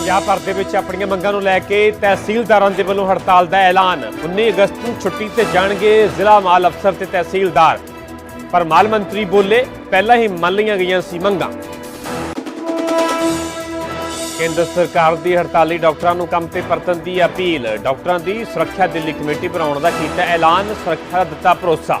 ਪੰਜਾਬ ਭਰ ਦੇ ਵਿੱਚ ਆਪਣੀਆਂ ਮੰਗਾਂ ਨੂੰ ਲੈ ਕੇ ਤਹਿਸੀਲਦਾਰਾਂ ਦੇ ਵੱਲੋਂ ਹੜਤਾਲ ਦਾ ਐਲਾਨ। 19 ਅਗਸਤ ਨੂੰ ਛੁੱਟੀ ਤੇ ਜਾਣਗੇ ਜ਼ਿਲ੍ਹਾ ਮਾਲ ਅਫਸਰ ਤੇ ਤਹਿਸੀਲਦਾਰ। ਪਰ ਮਾਲ ਮੰਤਰੀ ਬੋਲੇ, ਪਹਿਲਾਂ ਹੀ ਮੰਨ ਲਈਆਂ ਗਈਆਂ ਸੀ ਮੰਗਾਂ। ਕੇਂਦਰ ਸਰਕਾਰ ਦੀ ਹੜਤਾਲੀ ਡਾਕਟਰਾਂ ਨੂੰ ਕੰਮ ਤੇ ਪਰਤਣ ਦੀ ਅਪੀਲ। ਡਾਕਟਰਾਂ ਦੀ ਸੁਰੱਖਿਆ ਦਿੱਲੀ ਕਮੇਟੀ ਬਣਾਉਣ ਦਾ ਕੀਤਾ ਐਲਾਨ, ਸੁਰੱਖਿਆ ਦਿੱਤਾ ਭਰੋਸਾ।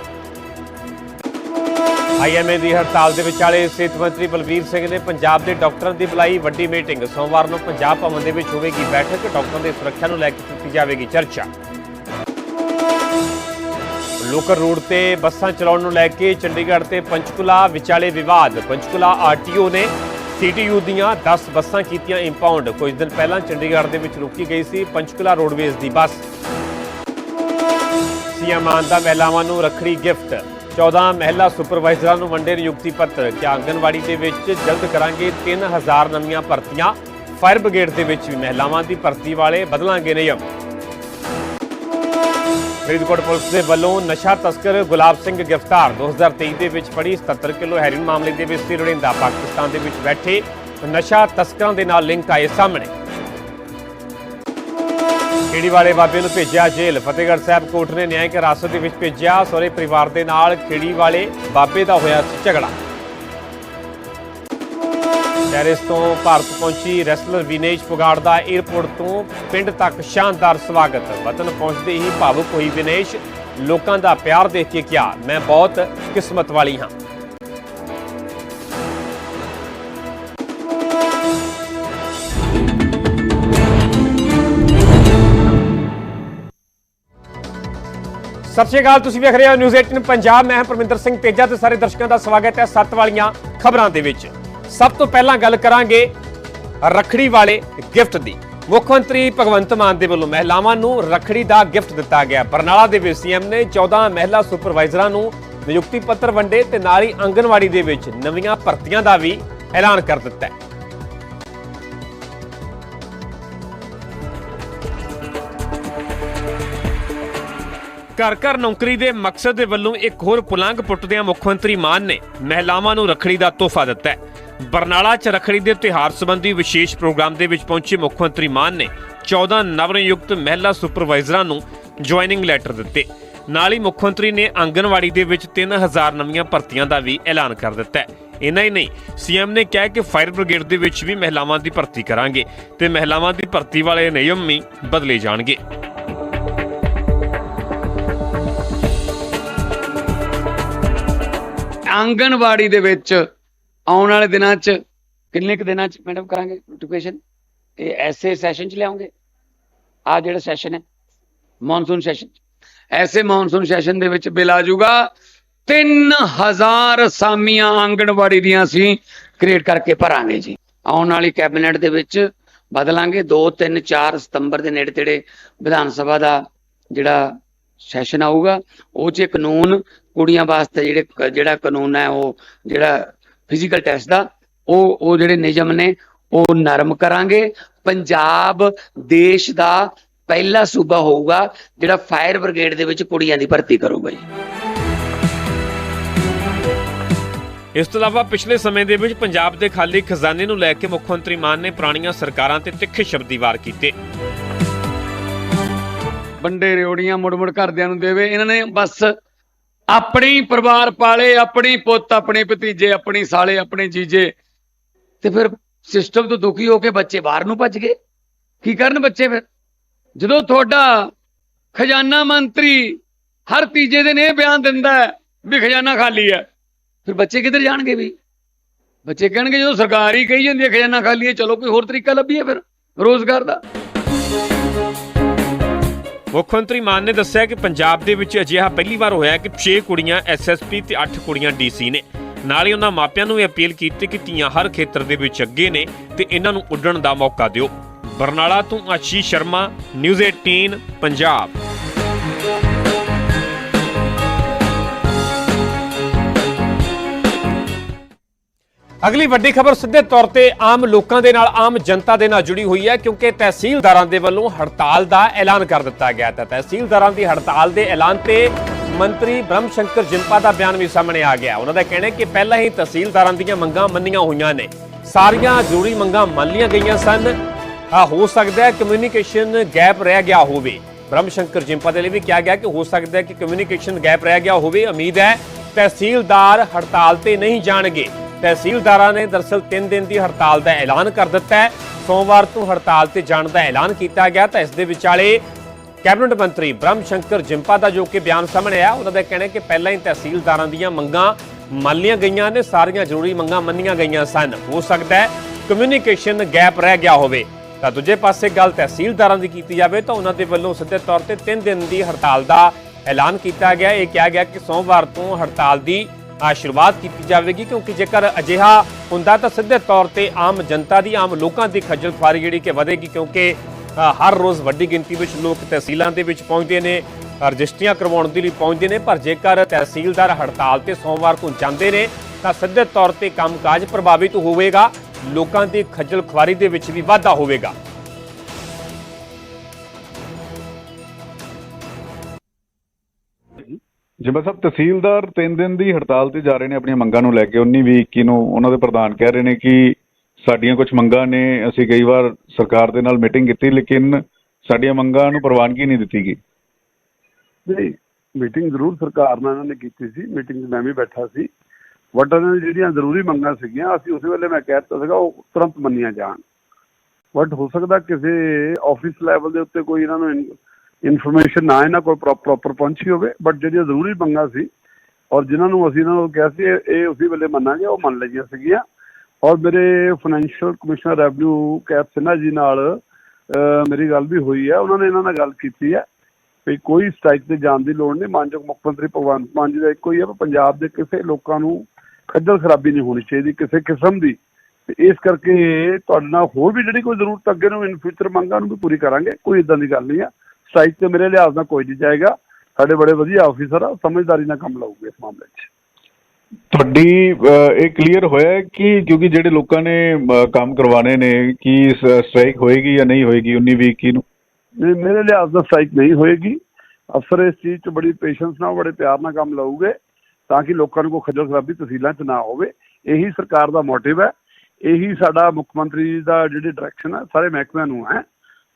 ਆਈਐਮਏ ਦੀ ਹੜਤਾਲ ਦੇ ਵਿਚਾਲੇ ਸਿਹਤ ਮੰਤਰੀ ਬਲਬੀਰ ਸਿੰਘ ਨੇ ਪੰਜਾਬ ਦੇ ਡਾਕਟਰਾਂ ਦੀ ਬੁਲਾਈ ਵੱਡੀ ਮੀਟਿੰਗ। ਸੋਮਵਾਰ ਨੂੰ ਪੰਜਾਬ ਭਵਨ ਦੇ ਵਿੱਚ ਹੋਵੇਗੀ ਬੈਠਕ। ਡਾਕਟਰਾਂ ਦੀ ਸੁਰੱਖਿਆ ਨੂੰ ਲੈ ਕੇ ਕੀਤੀ ਜਾਵੇਗੀ ਚਰਚਾ। ਲੋਕਲ ਰੋਡ ਤੇ ਬੱਸਾਂ ਚਲਾਉਣ ਨੂੰ ਲੈ ਕੇ ਚੰਡੀਗੜ੍ਹ ਤੇ ਪੰਚਕੁਲਾ ਵਿਚਾਲੇ ਵਿਵਾਦ। ਪੰਚਕੁਲਾ ਆਰਟੀਓ ਨੇ ਸੀਟੀਯੂ ਦੀਆਂ 10 ਬੱਸਾਂ ਕੀਤੀਆਂ ਇੰਪਾਊਂਡ ਕੁਝ ਦਿਨ ਪਹਿਲਾਂ ਚੰਡੀਗੜ੍ਹ ਦੇ ਵਿੱਚ ਰੁਕੀ ਗਈ ਸੀ ਪੰਚਕੁਲਾ ਰੋਡਵੇਜ਼ ਦੀ ਬੱਸ। ਸੀਐਮ ਮਾਨ ਮਹਿਲਾਵਾਂ ਨੂੰ ਰੱਖੜੀ ਗਿਫਟ। 14 ਮਹਿਲਾ ਸੁਪਰਵਾਈਜ਼ਰਾਂ ਨੂੰ ਵੰਡੇ ਨਿਯੁਕਤੀ ਪੱਤਰ। ਕਿ ਆਂਗਨਵਾੜੀ ਦੇ ਵਿੱਚ ਜਲਦ ਕਰਾਂਗੇ 3000 ਨਵੀਆਂ ਭਰਤੀਆਂ। ਫਾਇਰ ਬ੍ਰਿਗੇਡ ਦੇ ਵਿੱਚ ਵੀ ਮਹਿਲਾਵਾਂ ਦੀ ਭਰਤੀ ਵਾਲੇ ਬਦਲਾਂਗੇ ਨਿਯਮ। ਫਰੀਦਕੋਟ ਪੁਲਿਸ ਦੇ ਵੱਲੋਂ ਨਸ਼ਾ ਤਸਕਰ ਗੁਲਾਬ ਸਿੰਘ ਗ੍ਰਿਫਤਾਰ। 2023 ਦੇ ਵਿੱਚ ਫੜੀ 77 ਕਿਲੋ ਹੈਰੋਇਨ। ਮਾਮਲੇ ਦੇ ਵਿੱਚ ਸੀ ਪਾਕਿਸਤਾਨ ਦੇ ਵਿੱਚ ਬੈਠੇ। ਨਸ਼ਾ ਤਸਕਰਾਂ ਦੇ ਨਾਲ ਲਿੰਕ ਆਏ ਸਾਹਮਣੇ। ਖੇੜੀ ਵਾਲੇ ਬਾਬੇ ਨੂੰ ਭੇਜਿਆ ਜੇਲ੍ਹ। ਫਤਿਹਗੜ੍ਹ ਸਾਹਿਬ ਕੋਰਟ ਨੇ ਨਿਆਂਇਕ ਹਿਰਾਸਤ ਦੇ ਵਿੱਚ ਭੇਜਿਆ, ਸਹੁਰੇ ਪਰਿਵਾਰ ਦੇ ਨਾਲ ਖੇੜੀ ਵਾਲੇ ਬਾਬੇ ਦਾ ਹੋਇਆ ਝਗੜਾ। ਪੈਰਿਸ ਤੋਂ ਭਾਰਤ ਪਹੁੰਚੀ ਰੈਸਲਰ ਵਿਨੇਸ਼ ਫੁਗਾੜ ਦਾ 에ਅਰਪੋਰਟ ਤੋਂ ਪਿੰਡ ਤੱਕ ਸ਼ਾਨਦਾਰ ਸਵਾਗਤ। ਵਤਨ ਪਹੁੰਚਦੇ ਹੀ ਭਾਵੁਕ ਹੋਈ ਵਿਨੇਸ਼ ਲੋਕਾਂ ਦਾ ਪਿਆਰ ਦੇਖ ਕੇ ਕਿਹਾ, ਮੈਂ ਬਹੁਤ ਕਿਸਮਤ ਵਾਲੀ ਹਾਂ। ਸਤਿ ਸ਼੍ਰੀ ਅਕਾਲ, ਤੁਸੀਂ ਵੇਖ ਰਹੇ ਹੋ ਨਿਊਜ਼ 18 ਪੰਜਾਬ। ਮੈਂ ਹਾਂ ਪਰਮਿੰਦਰ ਸਿੰਘ ਤੇਜਾ ਤੇ ਸਾਰੇ ਦਰਸ਼ਕਾਂ ਦਾ ਸਵਾਗਤ ਹੈ ਸੱਤ ਵਾਲੀਆਂ ਖਬਰਾਂ ਦੇ ਵਿੱਚ। ਸਭ ਤੋਂ ਪਹਿਲਾਂ ਗੱਲ ਕਰਾਂਗੇ ਰਖੜੀ ਵਾਲੇ ਗਿਫਟ ਦੀ। ਮੁੱਖ ਮੰਤਰੀ ਭਗਵੰਤ ਮਾਨ ਦੇ ਵੱਲੋਂ ਮਹਿਲਾਵਾਂ ਨੂੰ ਰਖੜੀ ਦਾ ਗਿਫਟ ਦਿੱਤਾ ਗਿਆ। ਬਰਨਾਲਾ ਦੇ ਵਿੱਚ ਸੀਐਮ ਨੇ 14 ਮਹਿਲਾ ਸੁਪਰਵਾਈਜ਼ਰਾਂ ਨੂੰ ਨਿਯੁਕਤੀ ਪੱਤਰ ਵੰਡੇ ਤੇ ਨਾਲ ਹੀ ਆਂਗਨਵਾੜੀ ਦੇ ਵਿੱਚ ਨਵੀਆਂ ਭਰਤੀਆਂ ਦਾ ਵੀ ਐਲਾਨ ਕਰ ਦਿੱਤਾ ਹੈ। ਘਰ ਘਰ ਨੌਕਰੀ ਦੇ ਮਕਸਦ ਦੇ ਵੱਲੋਂ ਇੱਕ ਹੋਰ ਪੁਲੰਗ ਪੁੱਟਦਿਆਂ ਮੁੱਖ ਮੰਤਰੀ ਮਾਨ ਨੇ ਮਹਿਲਾਵਾਂ ਨੂੰ ਰੱਖੜੀ ਦਾ ਤੋਹਫਾ ਦਿੱਤਾ ਹੈ। ਬਰਨਾਲਾ 'ਚ ਰੱਖੜੀ ਦੇ ਤਿਉਹਾਰ ਸੰਬੰਧੀ ਵਿਸ਼ੇਸ਼ ਪ੍ਰੋਗਰਾਮ ਦੇ ਵਿੱਚ ਪਹੁੰਚੇ ਮੁੱਖ ਮੰਤਰੀ ਮਾਨ ਨੇ 14 ਨਵਨਿਯੁਕਤ ਮਹਿਲਾ ਸੁਪਰਵਾਈਜ਼ਰਾਂ ਨੂੰ ਜੁਆਇਨਿੰਗ ਲੈਟਰ ਦਿੱਤੇ। ਨਾਲ ਹੀ ਮੁੱਖ ਮੰਤਰੀ ਨੇ ਆਂਗਨਵਾੜੀ ਦੇ ਵਿੱਚ 3000 ਨਵੀਆਂ ਭਰਤੀਆਂ ਦਾ ਵੀ ਐਲਾਨ ਕਰ ਦਿੱਤਾ ਹੈ। ਇਨਾ ਹੀ ਨਹੀਂ, ਸੀਐਮ ਨੇ ਕਿਹਾ ਕਿ ਫਾਇਰ ਬ੍ਰਿਗੇਡ ਦੇ ਵਿੱਚ ਵੀ ਮਹਿਲਾਵਾਂ ਦੀ ਭਰਤੀ ਕਰਾਂਗੇ ਤੇ ਮਹਿਲਾਵਾਂ ਦੀ ਭਰਤੀ ਵਾਲੇ ਨਿਯਮ ਵੀ ਬਦਲੇ ਜਾਣਗੇ। ਆਂਗਣਵਾੜੀ ਦੇ ਵਿੱਚ ਆਉਣ ਵਾਲੇ ਦਿਨਾਂ 'ਚ ਕਿੰਨੇ ਕੁ ਦਿਨਾਂ 'ਚ ਮੈਡਮ ਕਰਾਂਗੇ ਨੋਟੀਫਿਕੇਸ਼ਨ ਇਹ ਐਸੇ ਸੈਸ਼ਨ 'ਚ ਲਿਆਉਂਗੇ। ਆ ਜਿਹੜਾ ਸੈਸ਼ਨ ਹੈ ਮੌਨਸੂਨ ਸੈਸ਼ਨ ਐਸੇ ਮੌਨਸੂਨ ਸੈਸ਼ਨ ਦੇ ਵਿੱਚ ਬਿੱਲ ਆ ਜਾਊਗਾ। 3000 ਸਾਮੀਆਂ ਆਂਗਣਵਾੜੀ ਦੀਆਂ ਅਸੀਂ ਕ੍ਰੀਏਟ ਕਰਕੇ ਭਰਾਂਗੇ ਜੀ। ਆਉਣ ਵਾਲੀ ਕੈਬਨਿਟ ਦੇ ਵਿੱਚ ਬਦਲਾਂਗੇ। 2 3 4 ਸਤੰਬਰ ਦੇ ਨੇੜੇ ਤੇੜੇ ਵਿਧਾਨ ਸਭਾ ਦਾ ਜਿਹੜਾ ਸੈਸ਼ਨ ਆਊਗਾ, ਉਹ 'ਚ ਕਾਨੂੰਨ ਕੁੜੀਆਂ ਵਾਸਤੇ ਜਿਹੜੇ ਜਿਹੜਾ ਕਾਨੂੰਨ ਹੈ ਉਹ ਜਿਹੜਾ ਫਿਜ਼ੀਕਲ ਟੈਸਟ ਦਾ ਉਹ ਉਹ ਜਿਹੜੇ ਨਿਯਮ ਨੇ ਉਹ ਨਰਮ ਕਰਾਂਗੇ। ਪੰਜਾਬ ਦੇਸ਼ ਦਾ ਪਹਿਲਾ ਸੂਬਾ ਹੋਊਗਾ ਜਿਹੜਾ ਫਾਇਰ ਬ੍ਰਿਗੇਡ ਦੇ ਵਿੱਚ ਕੁੜੀਆਂ ਦੀ ਭਰਤੀ ਕਰੂਗਾ ਜੀ। ਇਸ ਤੋਂ ਇਲਾਵਾ ਪਿਛਲੇ ਸਮੇਂ ਦੇ ਵਿੱਚ ਪੰਜਾਬ ਦੇ ਖਾਲੀ ਖਜ਼ਾਨੇ ਨੂੰ ਲੈ ਕੇ ਮੁੱਖ ਮੰਤਰੀ ਮਾਨ ਨੇ ਪੁਰਾਣੀਆਂ ਸਰਕਾਰਾਂ ਤੇ ਤਿੱਖੇ ਸ਼ਬਦੀ ਵਾਰ ਕੀਤੇ। ਬੰਡੇ ਰਿਓੜੀਆਂ ਮੁੜ-ਮੁੜ ਘਰਦਿਆਂ ਨੂੰ ਦੇਵੇ। ਇਹਨਾਂ ਨੇ ਬਸ ਆਪਣੀ ਪਰਿਵਾਰ ਪਾਲੇ, ਆਪਣੀ ਪੁੱਤ, ਆਪਣੇ ਭਤੀਜੇ, ਆਪਣੀ ਸਾਲੇ, ਆਪਣੇ ਜੀਜੇ। ਤੇ ਫਿਰ ਸਿਸਟਮ ਤੋਂ ਦੁਖੀ ਹੋ ਕੇ ਬੱਚੇ ਬਾਹਰ ਨੂੰ ਭੱਜ ਗਏ। ਕੀ ਕਰਨ ਬੱਚੇ ਫਿਰ? ਜਦੋਂ ਤੁਹਾਡਾ ਖਜ਼ਾਨਾ ਮੰਤਰੀ ਹਰ ਤੀਜੇ ਦਿਨ ਇਹ ਬਿਆਨ ਦਿੰਦਾ ਹੈ ਵੀ ਖਜ਼ਾਨਾ ਖਾਲੀ ਹੈ, ਫਿਰ ਬੱਚੇ ਕਿੱਧਰ ਜਾਣਗੇ ਵੀ ਬੱਚੇ ਕਹਿਣਗੇ ਜਦੋਂ ਸਰਕਾਰ ਹੀ ਕਹੀ ਜਾਂਦੀ ਹੈ, ਖਜ਼ਾਨਾ ਖਾਲੀ ਹੈ, ਚਲੋ ਕੋਈ ਹੋਰ ਤਰੀਕਾ ਲੱਭੀਏ ਫਿਰ ਰੋਜ਼ਗਾਰ ਦਾ। ਮੁੱਖ ਮੰਤਰੀ ਮਾਨ ਨੇ ਦੱਸਿਆ ਕਿ ਪੰਜਾਬ ਦੇ ਵਿੱਚ ਅਜਿਹਾ ਪਹਿਲੀ ਵਾਰ ਹੋਇਆ ਕਿ 6 ਕੁੜੀਆਂ ਐਸਐਸਪੀ ਤੇ 8 ਕੁੜੀਆਂ ਡੀਸੀ ਨੇ। ਨਾਲ ਹੀ ਉਹਨਾਂ ਮਾਪਿਆਂ ਨੂੰ ਵੀ ਅਪੀਲ ਕੀਤੀ ਕਿ ਧੀਆਂ ਹਰ ਖੇਤਰ ਦੇ ਵਿੱਚ ਅੱਗੇ ਨੇ ਤੇ ਇਹਨਾਂ ਨੂੰ ਉੱਡਣ ਦਾ ਮੌਕਾ ਦਿਓ। ਬਰਨਾਲਾ ਤੋਂ ਆਸ਼ੀਸ਼ ਸ਼ਰਮਾ ਨਿਊਜ਼ 18 ਪੰਜਾਬ। ਅਗਲੀ ਵੱਡੀ ਖਬਰ ਸਿੱਧੇ ਤੌਰ ਤੇ ਆਮ ਲੋਕਾਂ ਦੇ ਨਾਲ, ਆਮ ਜਨਤਾ ਦੇ ਨਾਲ ਜੁੜੀ ਹੋਈ ਹੈ ਕਿਉਂਕਿ ਤਹਿਸੀਲਦਾਰਾਂ ਦੇ ਵੱਲੋਂ ਹੜਤਾਲ ਦਾ ਐਲਾਨ ਕਰ ਦਿੱਤਾ ਗਿਆ ਤਾਂ ਤਹਿਸੀਲਦਾਰਾਂ ਦੀ ਹੜਤਾਲ ਦੇ ਐਲਾਨ ਤੇ ਮੰਤਰੀ ਬ੍ਰਹਮ ਸ਼ੰਕਰ ਜਿੰਪਾ ਦਾ ਬਿਆਨ ਵੀ ਸਾਹਮਣੇ ਆ ਗਿਆ। ਉਹਨਾਂ ਦਾ ਕਹਿਣਾ ਹੈ ਕਿ ਪਹਿਲਾਂ ਹੀ ਤਹਿਸੀਲਦਾਰਾਂ ਦੀਆਂ ਮੰਗਾਂ ਮੰਨੀਆਂ ਹੋਈਆਂ ਨੇ। ਸਾਰੀਆਂ ਜ਼ਰੂਰੀ ਮੰਗਾਂ ਮੰਨ ਲਈਆਂ ਗਈਆਂ ਸਨ। ਆ ਹੋ ਸਕਦਾ ਹੈ ਕਮਿਊਨੀਕੇਸ਼ਨ ਗੈਪ ਰਹਿ ਗਿਆ ਹੋਵੇ। ਬ੍ਰਹਮ ਸ਼ੰਕਰ ਜਿੰਪਾ ਦੇ ਲਈ ਵੀ ਕਿਹਾ ਗਿਆ ਕਿ ਹੋ ਸਕਦਾ ਹੈ ਕਿ ਕਮਿਊਨੀਕੇਸ਼ਨ ਗੈਪ ਰਹਿ ਗਿਆ ਹੋਵੇ। ਉਮੀਦ ਹੈ ਤਹਿਸੀਲਦਾਰ ਹੜਤਾਲ ਤੇ ਨਹੀਂ ਜਾਣਗੇ। ਤਹਿਸੀਲਦਾਰਾਂ ਨੇ ਦਰਸਲ 3 ਦਿਨ ਦੀ ਹੜਤਾਲ ਦਾ ਐਲਾਨ ਕਰ ਦਿੱਤਾ ਹੈ। ਸੋਮਵਾਰ ਤੋਂ ਹੜਤਾਲ ਤੇ ਜਾਣ ਦਾ ਐਲਾਨ ਕੀਤਾ ਗਿਆ ਤਾਂ ਇਸ ਦੇ ਵਿਚਾਲੇ ਕੈਬਨਿਟ ਮੰਤਰੀ ਬ੍ਰਹਮ ਸ਼ੰਕਰ ਜਿੰਪਾ ਦਾ ਜੋ ਕਿ ਬਿਆਨ ਸਾਹਮਣੇ ਆਇਆ, ਉਹਨਾਂ ਦਾ ਕਹਿਣਾ ਹੈ ਕਿ ਪਹਿਲਾਂ ਹੀ ਤਹਿਸੀਲਦਾਰਾਂ ਦੀਆਂ ਮੰਗਾਂ ਮੰਨ ਲਈਆਂ ਗਈਆਂ ਨੇ, ਸਾਰੀਆਂ ਜ਼ਰੂਰੀ ਮੰਗਾਂ ਮੰਨੀਆਂ ਗਈਆਂ ਸਨ। ਹੋ ਸਕਦਾ ਹੈ ਕਮਿਊਨੀਕੇਸ਼ਨ ਗੈਪ ਰਹਿ ਗਿਆ ਹੋਵੇ। ਤਾਂ ਦੂਜੇ ਪਾਸੇ ਗੱਲ ਤਹਿਸੀਲਦਾਰਾਂ ਦੀ ਕੀਤੀ ਜਾਵੇ ਤਾਂ ਉਹਨਾਂ ਦੇ ਵੱਲੋਂ ਸਿੱਧੇ ਤੌਰ ਤੇ 3 ਦਿਨ ਦੀ ਹੜਤਾਲ ਦਾ ਐਲਾਨ ਕੀਤਾ ਗਿਆ। ਇਹ ਕਿਹਾ ਗਿਆ ਕਿ ਸੋਮਵਾਰ ਤੋਂ ਹੜਤਾਲ ਦੀ ਆ ਸ਼ੁਰੂਆਤ ਕੀਤੀ ਜਾਵੇਗੀ, ਕਿਉਂਕਿ ਜੇਕਰ ਅਜਿਹਾ ਹੁੰਦਾ ਤਾਂ ਸਿੱਧੇ ਤੌਰ ਤੇ ਆਮ ਜਨਤਾ ਦੀ, ਆਮ ਲੋਕਾਂ ਦੀ ਖੱਜਲ ਖੁਆਰੀ ਜਿਹੜੀ ਕਿ ਵਧੇਗੀ, ਕਿਉਂਕਿ ਹਰ ਰੋਜ਼ ਵੱਡੀ ਗਿਣਤੀ ਵਿੱਚ ਲੋਕ ਤਹਿਸੀਲਾਂ ਦੇ ਵਿੱਚ ਪਹੁੰਚਦੇ ਨੇ ਰਜਿਸਟਰੀਆਂ ਕਰਵਾਉਣ ਦੇ ਲਈ ਪਹੁੰਚਦੇ ਨੇ, ਪਰ ਜੇਕਰ ਤਹਿਸੀਲਦਾਰ ਹੜਤਾਲ ਤੇ ਸੋਮਵਾਰ ਤੋਂ ਜਾਂਦੇ ਨੇ, ਤਾਂ ਸਿੱਧੇ ਤੌਰ ਤੇ ਕੰਮਕਾਜ ਪ੍ਰਭਾਵਿਤ ਹੋਵੇਗਾ, ਲੋਕਾਂ ਦੀ ਖੱਜਲ ਖੁਆਰੀ ਦੇ ਵਿੱਚ ਵੀ ਵਾਧਾ ਹੋਵੇਗਾ। ਜਿਵੇਂ ਸਾਹਿਬ ਤਹਿਸੀਲਦਾਰ 3 ਦਿਨ ਦੀ ਹੜਤਾਲ ਤੇ ਜਾ ਰਹੇ ਨੇ ਆਪਣੀਆਂ ਮੰਗਾਂ ਨੂੰ ਲੈ ਕੇ। 19 ਵੀਹ 21 ਨੂੰ ਉਹਨਾਂ ਦੇ ਪ੍ਰਧਾਨ ਕਹਿ ਰਹੇ ਨੇ ਕਿ ਸਾਡੀਆਂ ਕੁਝ ਮੰਗਾਂ ਨੇ, ਅਸੀਂ ਕਈ ਵਾਰ ਸਰਕਾਰ ਦੇ ਨਾਲ ਮੀਟਿੰਗ ਕੀਤੀ, ਲੇਕਿਨ ਸਾਡੀਆਂ ਮੰਗਾਂ ਨੂੰ ਪ੍ਰਵਾਨਗੀ ਨਹੀਂ ਦਿੱਤੀ ਗਈ। ਨਹੀਂ, ਮੀਟਿੰਗ ਜ਼ਰੂਰ ਸਰਕਾਰ ਨਾਲ ਇਹਨਾਂ ਨੇ ਕੀਤੀ ਸੀ, ਮੀਟਿੰਗ 'ਚ ਮੈਂ ਵੀ ਬੈਠਾ ਸੀ। ਬਟ ਇਹਨਾਂ ਦੀ ਜਿਹੜੀਆਂ ਜ਼ਰੂਰੀ ਮੰਗਾਂ ਸੀਗੀਆਂ, ਅਸੀਂ ਉਸੇ ਵੇਲੇ ਮੈਂ ਕਹਿ ਦਿੱਤਾ ਸੀਗਾ, ਉਹ ਤੁਰੰਤ ਮੰਨੀਆਂ ਜਾਣ। ਬਟ ਹੋ ਸਕਦਾ ਕਿਸੇ ਆਫਿਸ ਲੈਵਲ ਦੇ ਉੱਤੇ ਕੋਈ ਇਹਨਾਂ ਨੂੰ ਇਨਫੋਰਮੇਸ਼ਨ ਨਾ ਇਹਨਾਂ ਕੋਲ ਪ੍ਰੋਪਰ ਪਹੁੰਚੀ ਹੋਵੇ ਬਟ ਜਿਹੜੀਆਂ ਜ਼ਰੂਰੀ ਮੰਗਾਂ ਸੀ ਔਰ ਜਿਨ੍ਹਾਂ ਨੂੰ ਅਸੀਂ ਇਹਨਾਂ ਨੂੰ ਕਿਹਾ ਸੀ, ਇਹ ਉਸੇ ਵੇਲੇ ਮੰਨਾਂਗੇ, ਉਹ ਮੰਨ ਲਈਆਂ ਸੀਗੀਆਂ। ਔਰ ਮੇਰੇ financial commissioner revenue KAP Sinha ji ਨਾਲ ਮੇਰੀ ਗੱਲ ਵੀ ਹੋਈ ਹੈ। ਉਹਨਾਂ ਨੇ ਇਹਨਾਂ ਨਾਲ ਗੱਲ ਕੀਤੀ ਹੈ ਵੀ ਕੋਈ ਸਟ੍ਰਾਈਕ ਤੇ ਜਾਣ ਦੀ ਲੋੜ ਨਹੀਂ। ਮਾਨਯੋਗ ਮੁੱਖ ਮੰਤਰੀ ਭਗਵੰਤ ਮਾਨ ਜੀ ਦਾ ਇੱਕੋ ਹੀ ਹੈ ਵੀ ਪੰਜਾਬ ਦੇ ਕਿਸੇ ਲੋਕਾਂ ਨੂੰ ਖੱਜਲ ਖਰਾਬੀ ਨਹੀਂ ਹੋਣੀ ਚਾਹੀਦੀ, ਕਿਸੇ ਕਿਸਮ ਦੀ। ਤੇ ਇਸ ਕਰਕੇ ਤੁਹਾਡੇ ਨਾਲ ਹੋਰ ਵੀ ਜਿਹੜੀ ਕੋਈ ਜ਼ਰੂਰਤ, ਅੱਗੇ ਨੂੰ ਇਨ ਫਿਊਚਰ ਮੰਗਾਂ ਨੂੰ ਵੀ ਪੂਰੀ ਕਰਾਂਗੇ। ਕੋਈ ਇਦਾਂ ਦੀ ਗੱਲ ਨਹੀਂ ਆ ਸਟ੍ਰਾਈਕ ਤੇ ਮੇਰੇ ਲਿਹਾਜ਼ ਨਾਲ ਕੋਈ ਨਹੀਂ ਜਾਏਗਾ। ਸਾਡੇ ਬੜੇ ਵਧੀਆ ਆਫੀਸਰ ਆ ਸਮਝਦਾਰੀ ਨਾਲ ਕੰਮ ਲਾਉਗੇ ਇਸ ਮਾਮਲੇ 'ਚ। ਤੁਹਾਡੀ ਇਹ ਕਲੀਅਰ ਹੋਇਆ ਹੈ ਕਿ ਕਿਉਂਕਿ ਜਿਹੜੇ ਲੋਕਾਂ ਨੇ ਕੰਮ ਕਰਵਾਣੇ ਨੇ ਕਿ ਸਟ੍ਰਾਈਕ ਹੋਏਗੀ ਜਾਂ ਨਹੀਂ ਹੋਏਗੀ 19 ਵੀਹ 21 ਨੂੰ? ਨਹੀਂ ਮੇਰੇ ਲਿਹਾਜ਼ ਨਾਲ ਸਟ੍ਰਾਈਕ ਨਹੀਂ ਹੋਏਗੀ। ਅਫਸਰ ਇਸ ਚੀਜ਼ 'ਚ ਬੜੀ ਪੇਸ਼ੈਂਸ ਨਾਲ ਬੜੇ ਪਿਆਰ ਨਾਲ ਕੰਮ ਲਾਉਗੇ ਤਾਂ ਕਿ ਲੋਕਾਂ ਨੂੰ ਕੋਈ ਖੱਜਲ ਖਰਾਬੀ ਤਹਿਸੀਲਾਂ 'ਚ ਨਾ ਹੋਵੇ। ਇਹੀ ਸਰਕਾਰ ਦਾ ਮੋਟਿਵ ਹੈ। ਇਹੀ ਸਾਡਾ ਮੁੱਖ ਮੰਤਰੀ ਦਾ ਜਿਹੜੀ ਡਾਇਰੈਕਸ਼ਨ ਹੈ ਸਾਰੇ ਮਹਿਕਮਿਆਂ ਨੂੰ ਹੈ।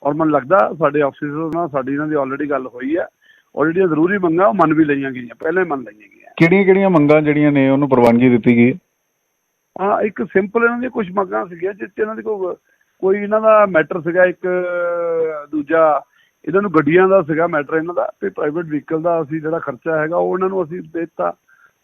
ਔਰ ਮੈਨੂੰ ਲੱਗਦਾ ਸਾਡੇ ਆਫਿਸਰ ਨਾਲ ਸਾਡੀ ਇਹਨਾਂ ਦੀ ਆਲਰੇਡੀ ਗੱਲ ਹੋਈ ਹੈ। ਔਰ ਜਿਹੜੀਆਂ ਜ਼ਰੂਰੀ ਮੰਗਾਂ ਉਹ ਮੰਨ ਵੀ ਲਈਆਂ ਗਈਆਂ ਪਹਿਲਾਂ ਹੀ ਮੰਨ ਲਈਆਂ ਗਈਆਂ। ਕਿਹੜੀਆਂ ਕਿਹੜੀਆਂ ਮੰਗਾਂ ਜਿਹੜੀਆਂ ਨੇ ਉਹਨੂੰ ਪ੍ਰਵਾਨਗੀ ਦਿੱਤੀ ਗਈ ਹੈ? ਇੱਕ ਸਿੰਪਲ ਇਹਨਾਂ ਦੀਆਂ ਕੁਝ ਮੰਗਾਂ ਸੀਗੀਆਂ ਜਿਸ 'ਚ ਇਹਨਾਂ ਦੀ ਕੋਈ ਕੋਈ ਇਹਨਾਂ ਦਾ ਮੈਟਰ ਸੀਗਾ ਇੱਕ ਦੂਜਾ ਇਹਨਾਂ ਨੂੰ ਗੱਡੀਆਂ ਦਾ ਸੀਗਾ ਮੈਟਰ ਇਹਨਾਂ ਦਾ ਤੇ ਪ੍ਰਾਈਵੇਟ ਵਹੀਕਲ ਦਾ ਅਸੀਂ ਜਿਹੜਾ ਖਰਚਾ ਹੈਗਾ ਉਹ ਇਹਨਾਂ ਨੂੰ ਅਸੀਂ ਦੇ ਦਿੱਤਾ।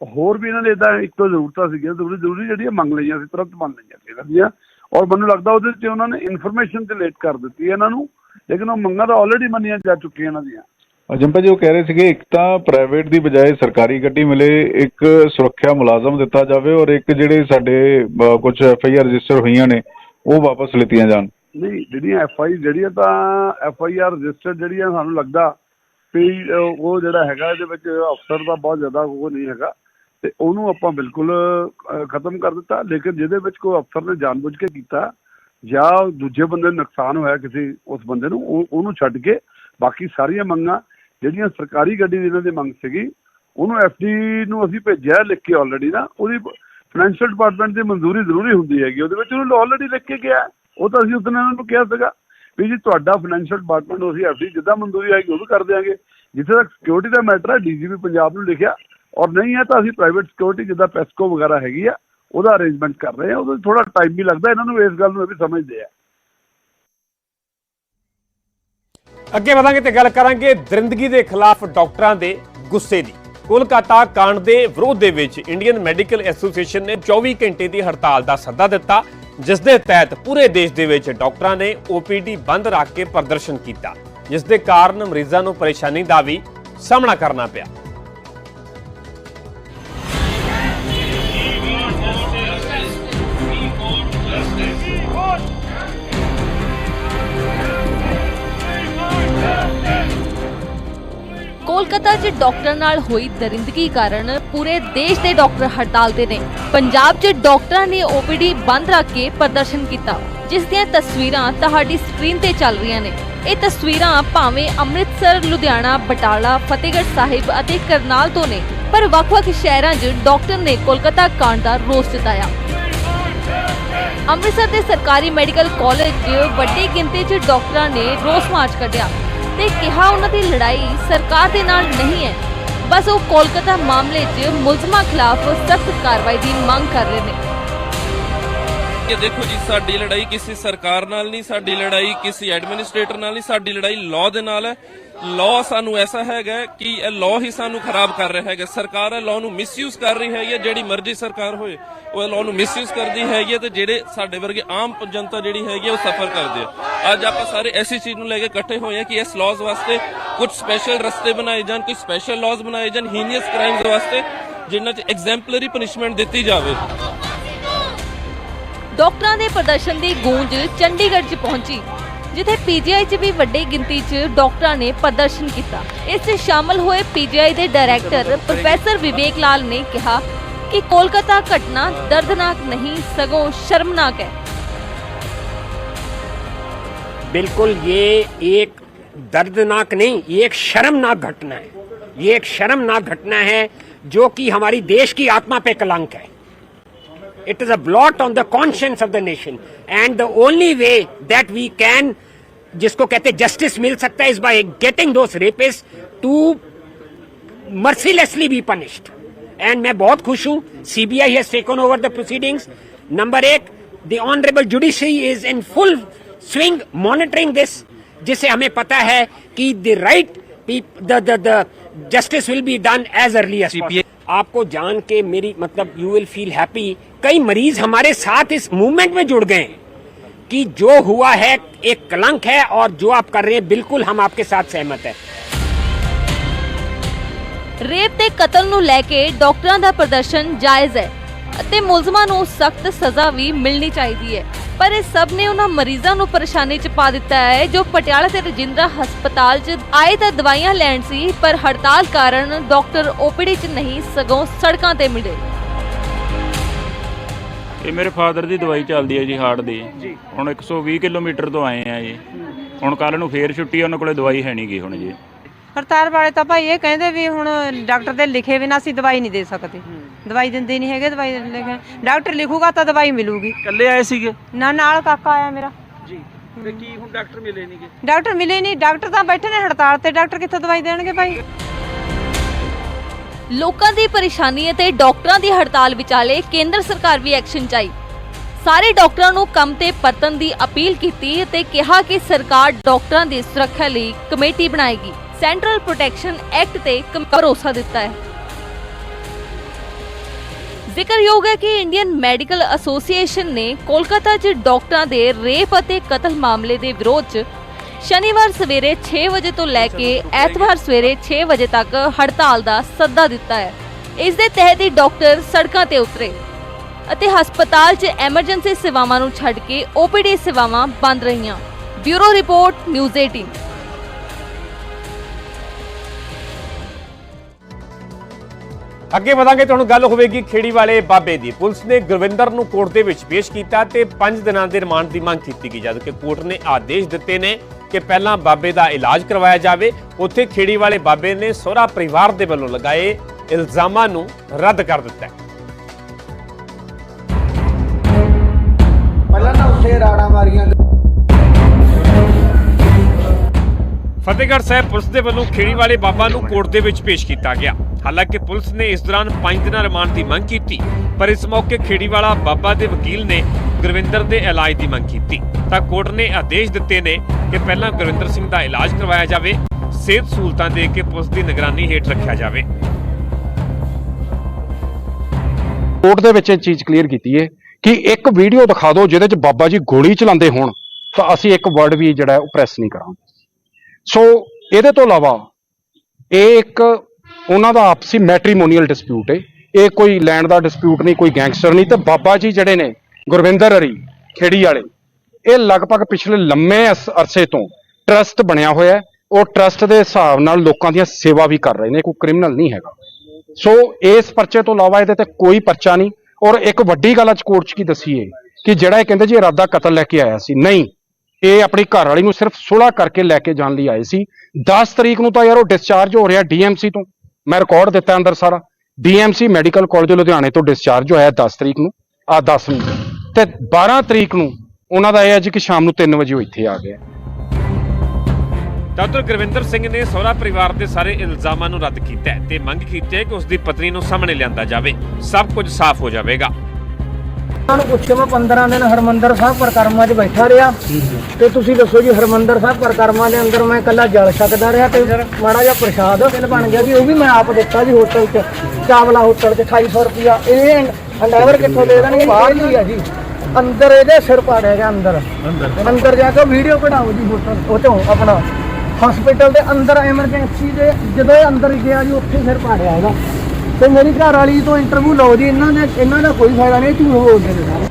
ਹੋਰ ਵੀ ਇਹਨਾਂ ਨੇ ਇਦਾਂ ਇੱਕ ਤੋਂ ਜ਼ਰੂਰਤਾਂ ਸੀਗੀਆਂ ਜ਼ਰੂਰੀ ਜ਼ਰੂਰੀ ਜਿਹੜੀਆਂ ਮੰਗ ਲਈਆਂ ਸੀ ਤੁਰੰਤ ਮੰਨ ਲਈਆਂ ਸੀ ਇਹਨਾਂ ਦੀਆਂ ਔਰ ਮੈਨੂੰ ਲੱਗਦਾ ਉਹਦੇ 'ਚ ਉਹਨਾਂ ਨੇ ਇਨਫੋਰਮੇਸ਼ਨ ਤੇ ਲੇਟ ਕਰ ਦਿੱਤੀ ਹੈ ਇਹਨਾਂ ਨੂੰ ਲੇਕਿਨ ਉਹ ਮੰਗਾਂ ਤਾਂ ਆਲਰੇਡੀ ਮੰਨੀਆਂ ਜਾ ਚੁੱਕੀਆਂ ਇਹਨਾਂ ਦੀਆਂ। ਅਜੰਪਾ ਜੀ ਉਹ ਕਹਿ ਰਹੇ ਸੀਗੇ ਇੱਕ ਤਾਂ ਪ੍ਰਾਈਵੇਟ ਦੀ ਬਜਾਏ ਸਰਕਾਰੀ ਗੱਡੀ ਮਿਲੇ ਇੱਕ ਸੁਰੱਖਿਆ ਮੁਲਾਜ਼ਮ ਦਿੱਤਾ ਜਾਵੇ ਔਰ ਇੱਕ ਜਿਹੜੇ ਸਾਡੇ ਕੁਝ ਐਫ ਆਈ ਆਰ ਰਜਿਸਟਰ ਹੋਈਆਂ ਨੇ ਉਹ ਵਾਪਸ ਲਿੱਤੀਆਂ ਜਾਣ। ਨਹੀਂ ਜਿਹੜੀਆਂ ਐਫ ਆਈ ਜਿਹੜੀਆਂ ਤਾਂ ਐਫ ਆਈ ਆਰ ਰਜਿਸਟਰਡ ਜਿਹੜੀਆਂ ਸਾਨੂੰ ਲੱਗਦਾ ਵੀ ਉਹ ਜਿਹੜਾ ਹੈਗਾ ਇਹਦੇ ਵਿੱਚ ਅਫਸਰ ਦਾ ਬਹੁਤ ਜ਼ਿਆਦਾ ਉਹ ਨਹੀਂ ਹੈਗਾ। ਤੇ ਉਹਨੂੰ ਆਪਾਂ ਬਿਲਕੁਲ ਖਤਮ ਕਰ ਦਿੱਤਾ, ਲੇਕਿਨ ਜਿਹਦੇ ਵਿੱਚ ਕੋਈ ਅਫਸਰ ਨੇ ਜਾਣਬੁੱਝ ਕੇ ਕੀਤਾ ਜਾਂ ਦੂਜੇ ਬੰਦੇ ਨੂੰ ਨੁਕਸਾਨ ਹੋਇਆ ਕਿਸੇ ਉਸ ਬੰਦੇ ਨੂੰ, ਉਹ- ਉਹਨੂੰ ਛੱਡ ਕੇ ਬਾਕੀ ਸਾਰੀਆਂ ਮੰਗਾਂ ਜਿਹੜੀਆਂ ਸਰਕਾਰੀ ਗੱਡੀ ਦੀ ਇਹਨਾਂ ਦੀ ਮੰਗ ਸੀਗੀ, ਉਹਨੂੰ ਐਫਡੀ ਨੂੰ ਅਸੀਂ ਭੇਜਿਆ ਲਿਖ ਕੇ ਆਲਰੇਡੀ ਨਾ, ਉਹਦੀ ਫਾਈਨੈਂਸ਼ੀਅਲ ਡਿਪਾਰਟਮੈਂਟ ਦੀ ਮਨਜ਼ੂਰੀ ਜ਼ਰੂਰੀ ਹੁੰਦੀ ਹੈਗੀ, ਉਹਦੇ ਵਿੱਚ ਉਹਨੂੰ ਆਲਰੇਡੀ ਲਿਖ ਕੇ ਗਿਆ, ਉਹ ਤਾਂ ਅਸੀਂ ਉਸ ਦਿਨ ਉਹਨਾਂ ਨੂੰ ਕਿਹਾ ਸੀਗਾ ਵੀ ਜੀ ਤੁਹਾਡਾ ਫਾਈਨੈਂਸ਼ੀਅਲ ਡਿਪਾਰਟਮੈਂਟ ਨੂੰ ਅਸੀਂ ਐਫਡੀ ਜਿੱਦਾਂ ਮਨਜ਼ੂਰੀ ਆਏਗੀ ਉਹ ਵੀ ਕਰ ਦਿਆਂਗੇ, ਜਿੱਥੇ ਤੱਕ ਸਿਕਿਉਰਿਟੀ ਦਾ ਮੈਟਰ ਹੈ ਡੀਜੀਪੀ ਪੰਜਾਬ ਨੂੰ ਲਿਖਿਆ ਔਰ ਨਹੀਂ ਹੈ ਤਾਂ ਅਸੀਂ ਪ੍ਰਾਈਵੇਟ ਸਿਕਿਉਰਿਟੀ ਜਿੱਦਾਂ ਪੈਸਕੋ ਵਗੈਰਾ ਹੈਗੀ ਆ, ਉਹਦਾ ਅਰੇਂਜਮੈਂਟ ਕਰ ਰਹੇ ਆ ਉਹਦੇ ਥੋੜਾ ਟਾਈਮ ਵੀ ਲੱਗਦਾ, ਇਹਨਾਂ ਨੂੰ ਇਸ ਗੱਲ ਨੂੰ ਇਹ ਵੀ ਸਮਝਦੇ ਆ। ਅੱਗੇ ਵਧਾਂਗੇ ਤੇ ਗੱਲ ਕਰਾਂਗੇ ਦਰਿੰਦਗੀ ਦੇ ਖਿਲਾਫ ਡਾਕਟਰਾਂ ਦੇ ਗੁੱਸੇ ਦੀ। ਕੋਲਕਾਤਾ ਕਾਂਡ ਦੇ ਵਿਰੋਧ ਦੇ ਵਿੱਚ ਇੰਡੀਅਨ ਮੈਡੀਕਲ ਐਸੋਸੀਏਸ਼ਨ ਨੇ 24 ਘੰਟੇ ਦੀ ਹੜਤਾਲ ਦਾ ਸੱਦਾ ਦਿੱਤਾ, ਜਿਸ ਦੇ ਤਹਿਤ ਪੂਰੇ ਦੇਸ਼ ਦੇ ਵਿੱਚ ਡਾਕਟਰਾਂ ਨੇ OPD ਬੰਦ ਰੱਖ ਕੇ ਪ੍ਰਦਰਸ਼ਨ ਕੀਤਾ, ਜਿਸ ਦੇ ਕਾਰਨ ਮਰੀਜ਼ਾਂ ਨੂੰ ਪਰੇਸ਼ਾਨੀ ਦਾ ਵੀ ਸਾਹਮਣਾ ਕਰਨਾ ਪਿਆ। ਕੋਲਕਾਤਾ 'ਚ ਡਾਕਟਰ ਨਾਲ ਹੋਈ ਦਰਿੰਦਗੀ ਕਾਰਨ ਪੂਰੇ ਦੇਸ਼ ਦੇ ਡਾਕਟਰ ਹੜਤਾਲ ਤੇ ਨੇ। ਪੰਜਾਬ 'ਚ ਡਾਕਟਰਾਂ ਨੇ OPD ਬੰਦ ਰੱਖ ਕੇ ਪ੍ਰਦਰਸ਼ਨ ਕੀਤਾ, ਜਿਸ ਦੀਆਂ ਤਸਵੀਰਾਂ ਤੁਹਾਡੀ ਸਕਰੀਨ ਤੇ ਚੱਲ ਰਹੀਆਂ ਨੇ। ਇਹ ਤਸਵੀਰਾਂ ਭਾਵੇਂ ਅੰਮ੍ਰਿਤਸਰ, ਲੁਧਿਆਣਾ, ਬਟਾਲਾ, ਫਤਿਹਗੜ੍ਹ ਸਾਹਿਬ ਅਤੇ ਕਰਨਾਲ ਤੋਂ ਨੇ, ਪਰ ਵੱਖ-ਵੱਖ ਸ਼ਹਿਰਾਂ 'ਚ ਡਾਕਟਰ ਨੇ ਕੋਲਕਾਤਾ ਕਾਂਡ ਦਾ ਰੋਸ ਜਤਾਇਆ। ਅੰਮ੍ਰਿਤਸਰ ਦੇ ਸਰਕਾਰੀ ਮੈਡੀਕਲ ਕਾਲਜ 'ਚ ਵੱਡੀ ਗਿਣਤੀ 'ਚ ਡਾਕਟਰਾਂ ਨੇ ਰੋਸ ਮਾਰਚ ਕੱਢਿਆ। ਤੇ ਕਿਹਾ ਉਹਨਾਂ ਦੀ ਲੜਾਈ ਸਰਕਾਰ ਦੇ ਨਾਲ ਨਹੀਂ ਹੈ। ਬਸ ਉਹ ਕੋਲਕਾਤਾ ਮਾਮਲੇ 'ਚ ਮੁਲਜ਼ਮਾਂ ਖਿਲਾਫ ਸਖਤ ਕਾਰਵਾਈ ਦੀ ਮੰਗ ਕਰ ਰਹੇ ਨੇ। ਕਿ ਦੇਖੋ ਜੀ, ਸਾਡੀ ਲੜਾਈ ਕਿਸੇ ਸਰਕਾਰ ਨਾਲ ਨਹੀਂ, ਸਾਡੀ ਲੜਾਈ ਕਿਸੇ ਐਡਮਿਨਿਸਟ੍ਰੇਟਰ ਨਾਲ ਨਹੀਂ, ਸਾਡੀ ਲੜਾਈ ਲਾਅ ਦੇ ਨਾਲ ਹੈ। ਲਾਅ ਸਾਨੂੰ ਐਸਾ ਹੈਗਾ ਕਿ ਇਹ ਲਾਅ ਹੀ ਸਾਨੂੰ ਖਰਾਬ ਕਰ ਰਿਹਾ ਹੈਗਾ। ਸਰਕਾਰ ਇਹ ਲਾਅ ਨੂੰ ਮਿਸਯੂਜ਼ ਕਰ ਰਹੀ ਹੈਗੀ ਹੈ, ਜਿਹੜੀ ਮਰਜ਼ੀ ਸਰਕਾਰ ਹੋਏ, ਉਹ ਲਾਅ ਨੂੰ ਮਿਸਯੂਜ਼ ਕਰਦੀ ਹੈਗੀ ਹੈ ਤੇ ਜਿਹੜੇ ਸਾਡੇ ਵਰਗੇ ਆਮ ਜਨਤਾ ਜਿਹੜੀ ਹੈਗੀ ਹੈ, ਉਹ ਸਫਰ ਕਰਦੇ ਆ ਅੱਜ ਆਪਾਂ ਸਾਰੇ ਐਸੀ ਚੀਜ਼ ਨੂੰ ਲੈ ਕੇ ਇਕੱਠੇ ਹੋਏ ਆ ਕਿ ਇਸ ਲਾਅਜ਼ ਵਾਸਤੇ ਕੁਝ ਸਪੈਸ਼ਲ ਰਸਤੇ ਬਣਾਏ ਜਾਣ, ਕੁਝ ਸਪੈਸ਼ਲ ਲਾਅਜ਼ ਬਣਾਏ ਜਾਣ ਹੀਨੀਅਸ ਕ੍ਰਾਈਮਸ ਵਾਸਤੇ, ਜਿਨ੍ਹਾਂ 'ਚ ਐਗਜ਼ੈਂਪਲਰੀ ਪਨਿਸ਼ਮੈਂਟ ਦਿੱਤੀ ਜਾਵੇ। ਡਾਕਟਰਾਂ ਦੇ ਪ੍ਰਦਰਸ਼ਨ ਦੀ ਗੂੰਜ ਚੰਡੀਗੜ੍ਹ 'ਚ ਪਹੁੰਚੀ ਜਿੱਥੇ ਪੀਜੀਆਈ 'ਚ ਵੀ ਵੱਡੀ ਗਿਣਤੀ 'ਚ ਡਾਕਟਰਾਂ ਨੇ ਪ੍ਰਦਰਸ਼ਨ ਕੀਤਾ ਇਸ 'ਚ ਸ਼ਾਮਲ ਹੋਏ ਪੀਜੀਆਈ ਦੇ ਡਾਇਰੈਕਟਰ ਪ੍ਰੋਫੈਸਰ ਵਿਵੇਕ ਲਾਲ ਨੇ ਕਿਹਾ ਕਿ ਕੋਲਕਾਤਾ ਘਟਨਾ ਦਰਦਨਾਕ ਨਹੀਂ ਸਗੋਂ ਸ਼ਰਮਨਾਕ ਹੈ बिल्कुल ये एक दर्दनाक नहीं ये एक शर्मनाक घटना है ये एक शर्मनाक घटना है जो कि हमारी देश की आत्मा पे कलंक है It is a blot on the conscience of the nation and the only way that we can जिसको कहते जस्टिस मिल सकता है is by getting those rapists to mercilessly be punished. And मैं बहुत खुश हूँ CBI has taken over the proceedings. Number एक the honorable judiciary is in full swing monitoring this जिससे हमें पता है कि the right peop- the the the justice will be done as early as possible. आपको जान के मेरी मतलब यू विल फील हैप्पी कई मरीज हमारे साथ इस मूवमेंट में जुड़ गए हैं कि जो हुआ है एक कलंक है और जो आप कर रहे हैं बिल्कुल हम आपके साथ सहमत है ਰੇਪ ਤੇ ਕਤਲ ਨੂੰ ਲੈ ਕੇ ਡਾਕਟਰਾਂ ਦਾ ਪ੍ਰਦਰਸ਼ਨ ਜਾਇਜ਼ ਹੈ ਅਤੇ ਮੁਲਜ਼ਮਾਂ ਨੂੰ ਸਖਤ ਸਜ਼ਾ ਵੀ ਮਿਲਣੀ ਚਾਹੀਦੀ ਹੈ ਪਰ ਇਹ ਸਭ ਨੇ ਉਹਨਾਂ ਮਰੀਜ਼ਾਂ ਨੂੰ ਪਰੇਸ਼ਾਨੀ 'ਚ ਪਾ ਦਿੱਤਾ ਹੈ ਜੋ ਪਟਿਆਲਾ ਦੇ ਰਜਿੰਦਰਾ ਹਸਪਤਾਲ 'ਚ ਆਏ ਤਾਂ ਦਵਾਈਆਂ ਲੈਣ ਸੀ ਪਰ ਹੜਤਾਲ ਕਾਰਨ ਡਾਕਟਰ ਓਪੀਡੀ 'ਚ ਨਹੀਂ ਸਗੋਂ ਸੜਕਾਂ ਤੇ ਮਿਲੇ। ਇਹ ਮੇਰੇ ਫਾਦਰ ਦੀ ਦਵਾਈ ਚੱਲਦੀ ਹੈ ਜੀ ਹਾਰਟ ਦੀ। ਹੁਣ 120 ਕਿਲੋਮੀਟਰ ਤੋਂ ਆਏ ਆ ਜੀ। ਹੁਣ ਕੱਲ ਨੂੰ ਫੇਰ ਛੁੱਟੀ ਆ, ਉਹਨਾਂ ਕੋਲੇ ਦਵਾਈ ਹੈ ਨਹੀਂ ਗੀ ਹੁਣ ਜੀ। ਹੜਤਾਲ ਵਾਲੇ ਤਾਂ ਭਾਈ ਇਹ ਕਹਿੰਦੇ ਵੀ ਹੁਣ ਡਾਕਟਰ ਦੇ ਲਿਖੇ ਬਿਨਾਂ ਅਸੀਂ ਦਵਾਈ ਨਹੀਂ ਦੇ ਸਕਦੇ। ਦਵਾਈ ਦਿੰਦੇ ਨਹੀਂ ਹੈਗੇ ਦਵਾਈ ਲਿਖੇ ਡਾਕਟਰ ਲਿਖੂਗਾ ਤਾਂ ਦਵਾਈ ਮਿਲੂਗੀ। ਇਕੱਲੇ ਆਏ ਸੀਗੇ? ਨਾ ਨਾਲ ਕਾਕਾ ਆਇਆ ਮੇਰਾ। ਜੀ। ਤੇ ਕੀ ਹੁਣ ਡਾਕਟਰ ਮਿਲੇ ਨਹੀਂਗੇ ਡਾਕਟਰ ਮਿਲੇ ਨਹੀਂ। ਡਾਕਟਰ ਤਾਂ ਬੈਠੇ ਨੇ ਹੜਤਾਲ ਤੇ। ਡਾਕਟਰ ਕਿੱਥੋਂ ਦਵਾਈ ਦੇਣਗੇ ਭਾਈ? ਲੋਕਾਂ ਦੀ ਪਰੇਸ਼ਾਨੀ ਅਤੇ ਡਾਕਟਰਾਂ ਦੀ ਹੜਤਾਲ ਵਿਚਾਲੇ ਕੇਂਦਰ ਸਰਕਾਰ ਵੀ ਐਕਸ਼ਨ 'ਚ ਆਈ ਸਾਰੇ ਡਾਕਟਰਾਂ ਨੂੰ ਕੰਮ ਤੇ ਪਰਤਣ ਦੀ ਅਪੀਲ ਕੀਤੀ ਅਤੇ ਕਿਹਾ ਕਿ ਸਰਕਾਰ ਡਾਕਟਰਾਂ ਦੀ ਸੁਰੱਖਿਆ ਲਈ ਕਮੇਟੀ ਬਣਾਏਗੀ। ਸੈਂਟਰਲ ਪ੍ਰੋਟੈਕਸ਼ਨ ਐਕਟ ਤੇ ਭਰੋਸਾ ਦਿੱਤਾ ਹੈ। ਜ਼ਿਕਰਯੋਗ ਹੈ ਕਿ ਇੰਡੀਅਨ ਮੈਡੀਕਲ ਐਸੋਸੀਏਸ਼ਨ ਨੇ ਕੋਲਕਾਤਾ 'ਚ ਡਾਕਟਰਾਂ ਦੇ ਰੇਪ ਅਤੇ ਕਤਲ ਮਾਮਲੇ ਦੇ ਵਿਰੋਧ 'ਚ ਸ਼ਨੀਵਾਰ ਸਵੇਰੇ 6 ਵਜੇ ਤੋਂ ਲੈ ਕੇ ਐਤਵਾਰ ਸਵੇਰੇ 6 ਵਜੇ ਤੱਕ ਹੜਤਾਲ ਦਾ ਸੱਦਾ ਦਿੱਤਾ ਹੈ। ਇਸ ਦੇ ਤਹਿਤ ਹੀ ਡਾਕਟਰ ਸੜਕਾਂ ਤੇ ਉਤਰੇ ਅਤੇ ਹਸਪਤਾਲ 'ਚ ਐਮਰਜੈਂਸੀ ਸੇਵਾਵਾਂ ਨੂੰ ਛੱਡ ਕੇ ਓਪੀਡੀ ਸੇਵਾਵਾਂ ਬੰਦ ਰਹੀਆਂ। ਬਿਊਰੋ ਰਿਪੋਰਟ ਨਿਊਜ਼ 18 ਅੱਗੇ ਵਧਾਂਗੇ, ਤੁਹਾਨੂੰ ਗੱਲ ਹੋਵੇਗੀ ਖੇੜੀ ਵਾਲੇ ਬਾਬੇ ਦੀ। ਪੁਲਿਸ ਨੇ ਗੁਰਵਿੰਦਰ ਨੂੰ ਕੋਰਟ ਦੇ ਵਿੱਚ ਪੇਸ਼ ਕੀਤਾ ਤੇ 5 ਦਿਨਾਂ ਦੇ ਰਿਮਾਂਡ ਦੀ ਮੰਗ ਕੀਤੀ ਗਈ, ਜਦਕਿ ਕੋਰਟ ਨੇ ਆਦੇਸ਼ ਦਿੱਤੇ ਨੇ ਕਿ ਪਹਿਲਾਂ ਬਾਬੇ ਦਾ ਇਲਾਜ ਕਰਵਾਇਆ ਜਾਵੇ। ਉੱਥੇ ਖੇੜੀ ਵਾਲੇ ਬਾਬੇ ਨੇ ਸਹੁਰਾ ਪਰਿਵਾਰ ਦੇ ਵੱਲੋਂ ਲਗਾਏ ਇਲਜ਼ਾਮਾਂ ਨੂੰ ਰੱਦ ਕਰ ਦਿੱਤਾ ਹੈ। ਪਹਿਲਾਂ ਨਾ ਉੱਥੇ ਰਾੜਾ ਮਾਰੀਆਂ ਫਤਿਹਗੜ੍ਹ ਸਾਹਿਬ ਪੁਲਿਸ ਦੇ ਵੱਲੋਂ ਖੇੜੀ ਵਾਲੇ ਬਾਬਾ ਨੂੰ ਕੋਰਟ ਦੇ ਵਿੱਚ ਪੇਸ਼ ਕੀਤਾ ਗਿਆ। ਹਾਲਾਂਕਿ ਪੁਲਿਸ ਨੇ ਇਸ ਦੌਰਾਨ 5 ਦਿਨਾਂ ਰਿਮਾਂਡ ਦੀ ਮੰਗ ਕੀਤੀ, ਪਰ ਇਸ ਮੌਕੇ ਖੇੜੀ ਵਾਲਾ ਬਾਬਾ ਦੇ ਵਕੀਲ ਨੇ ਗੁਰਵਿੰਦਰ ਦੇ ਇਲਾਜ ਦੀ ਮੰਗ ਕੀਤੀ। ਤਾਂ ਕੋਰਟ ਨੇ ਆਦੇਸ਼ ਦਿੱਤੇ ਨੇ ਕਿ ਪਹਿਲਾਂ ਗੁਰਵਿੰਦਰ ਸਿੰਘ ਦਾ ਇਲਾਜ ਕਰਵਾਇਆ ਜਾਵੇ, ਸਿਹਤ ਸਹੂਲਤਾਂ ਦੇ ਕੇ ਪੁਲਿਸ ਦੀ ਨਿਗਰਾਨੀ ਹੇਠ ਰੱਖਿਆ ਜਾਵੇ। ਕੋਰਟ ਦੇ ਵਿੱਚ ਇਹ ਚੀਜ਼ ਕਲੀਅਰ ਕੀਤੀ ਹੈ ਕਿ ਇੱਕ ਵੀਡੀਓ ਦਿਖਾ ਦਿਓ ਜਿਹਦੇ 'ਚ ਬਾਬਾ ਜੀ ਗੋਲੀ ਚਲਾਉਂਦੇ ਹੋਣ। ਤਾਂ ਅਸੀਂ ਇੱਕ ਵਰਡ ਵੀ ਜਿਹੜਾ ਉਹ ਪ੍ਰੈਸ ਨਹੀਂ ਕਰਾਂਗੇ। ਸੋ ਇਹਦੇ ਤੋਂ ਇਲਾਵਾ ਇਹ ਇੱਕ ਉਹਨਾਂ ਦਾ ਆਪਸੀ ਮੈਟ੍ਰੀਮੋਨੀਅਲ ਡਿਸਪਿਊਟ ਹੈ। ਇਹ ਕੋਈ ਲੈਂਡ ਦਾ ਡਿਸਪਿਊਟ ਨਹੀਂ, ਕੋਈ ਗੈਂਗਸਟਰ ਨਹੀਂ ਤੇ ਬਾਬਾ ਜੀ ਜਿਹੜੇ ਨੇ, ਗੁਰਵਿੰਦਰ ਹਰੀ, ਖੇੜੀ ਵਾਲੇ, ਇਹ ਲਗਭਗ ਪਿਛਲੇ ਲੰਮੇ ਅਸ- ਅਰਸੇ ਤੋਂ ਟਰਸਟ ਬਣਿਆ ਹੋਇਆ ਹੈ। ਉਹ ਟਰਸਟ ਦੇ ਹਿਸਾਬ ਨਾਲ ਲੋਕਾਂ ਦੀਆਂ ਸੇਵਾ ਵੀ ਕਰ ਰਹੇ ਨੇ, ਕੋਈ ਕ੍ਰਿਮੀਨਲ ਨਹੀਂ ਹੈਗਾ। ਸੋ ਇਸ ਪਰਚੇ ਤੋਂ ਇਲਾਵਾ ਇਹਦੇ ਤੇ ਕੋਈ ਪਰਚਾ ਨਹੀਂ। ਔਰ ਇੱਕ ਵੱਡੀ ਗੱਲ ਅੱਜ ਕੋਰਟ 'ਚ ਕੀ ਦੱਸੀ ਕਿ ਜਿਹੜਾ ਇਹ ਕਹਿੰਦੇ ਜੀ ਇਰਾਦਾ ਕਤਲ ਲੈ ਕੇ ਆਇਆ ਸੀ, ਨਹੀਂ। ਇਹ ਆਪਣੀ ਘਰ ਵਾਲੀ ਨੂੰ ਸਿਰਫ ਸੁਲ੍ਹਾ ਕਰਕੇ ਲੈ ਕੇ ਜਾਣ ਲਈ ਆਏ ਸੀ। 10 ਤਰੀਕ ਨੂੰ ਤਾਂ ਯਾਰ ਉਹ ਡਿਸਚਾਰਜ ਹੋ ਰਿਹਾ ਡੀਐਮਸੀ ਤੋਂ। ਮੈਂ ਰਿਕਾਰਡ ਦਿੱਤਾ ਅੰਦਰ ਸਾਰਾ। ਡੀਐਮਸੀ ਮੈਡੀਕਲ ਕਾਲਜ ਲੁਧਿਆਣੇ ਤੋਂ ਡਿਸਚਾਰਜ ਹੋਇਆ 10 ਤਰੀਕ ਨੂੰ। ਆ 10 ਨੂੰ ਤੇ 12 ਤਰੀਕ ਨੂੰ ਉਹਨਾਂ ਦਾ ਇਹ ਹੈ ਜੀ ਕਿ ਸ਼ਾਮ ਨੂੰ 3 ਵਜੇ ਉਹ ਇੱਥੇ ਆ ਗਿਆ। ਡਾਕਟਰ ਗੁਰਵਿੰਦਰ ਸਿੰਘ ਨੇ ਸਹੁਰਾ ਪਰਿਵਾਰ ਦੇ ਸਾਰੇ ਇਲਜ਼ਾਮਾਂ ਨੂੰ ਰੱਦ ਕੀਤਾ ਤੇ ਮੰਗ ਕੀਤੀ ਹੈ ਕਿ ਉਸ ਦੀ ਪਤਨੀ ਨੂੰ ਸਾਹਮਣੇ ਲਿਆਂਦਾ ਜਾਵੇ। ਸਭ ਕੁਝ ਸਾਫ਼ ਹੋ ਜਾਵੇਗਾ। ਉਹਨਾਂ ਨੂੰ ਪੁੱਛਿਆ ਮੈਂ 15 ਦਿਨ ਹਰਮੰਦਰ ਸਾਹਿਬ ਪ੍ਰਕਰਮਾਂ 'ਚ ਬੈਠਾ ਰਿਹਾ। ਤੇ ਤੁਸੀਂ ਦੱਸੋ ਜੀ ਹਰਮੰਦਰ ਸਾਹਿਬ ਪ੍ਰਕਰਮਾਂ ਦੇ ਅੰਦਰ ਮੈਂ ਇਕੱਲਾ ਜਲ ਛਕਦਾ ਰਿਹਾ ਤੇ ਮਾੜਾ ਜਿਹਾ ਪ੍ਰਸ਼ਾਦ ਬਿੱਲ ਬਣ ਗਿਆ ਜੀ ਉਹ ਵੀ ਮੈਂ ਆਪ ਦਿੱਤਾ ਜੀ ਹੋਟਲ 'ਚ। ਚਾਵਲਾ ਹੋਟਲ 'ਚ 2800 ਰੁਪਿਆ ਇਹ ਅੰਡਾਵਰ ਕਿੱਥੋਂ ਦੇ ਦੇਣਗੇ? ਬਾਹਰ ਹੀ ਆ ਜੀ। ਅੰਦਰ ਇਹਦੇ ਸਿਰ ਪਾੜਿਆ ਗਿਆ ਅੰਦਰ। ਅੰਦਰ। ਜਾ ਕੇ ਵੀਡੀਓ ਕਢਾਓ ਜੀ ਹੋਟਲ। ਉਹ ਚੋਂ ਆਪਣਾ ਹਸਪੀਟਲ ਦੇ ਅੰਦਰ ਐਮਰਜੈਂਸੀ ਦੇ ਜਦੋਂ ਅੰਦਰ ਗਿਆ ਜੀ ਉੱਥੇ ਸਿਰ ਪਾੜਿਆ ਹੈਗਾ ਤੇ ਮੇਰੀ ਘਰ ਵਾਲੀ ਤੋਂ ਇੰਟਰਵਿਊ ਲਓ ਜੀ, ਇਹਨਾਂ ਨੇ ਇਹਨਾਂ ਦਾ ਕੋਈ ਫਾਇਦਾ ਨਹੀਂ, ਝੂਠ ਬੋਲਦੇ ਨੇ ਸਾਰੇ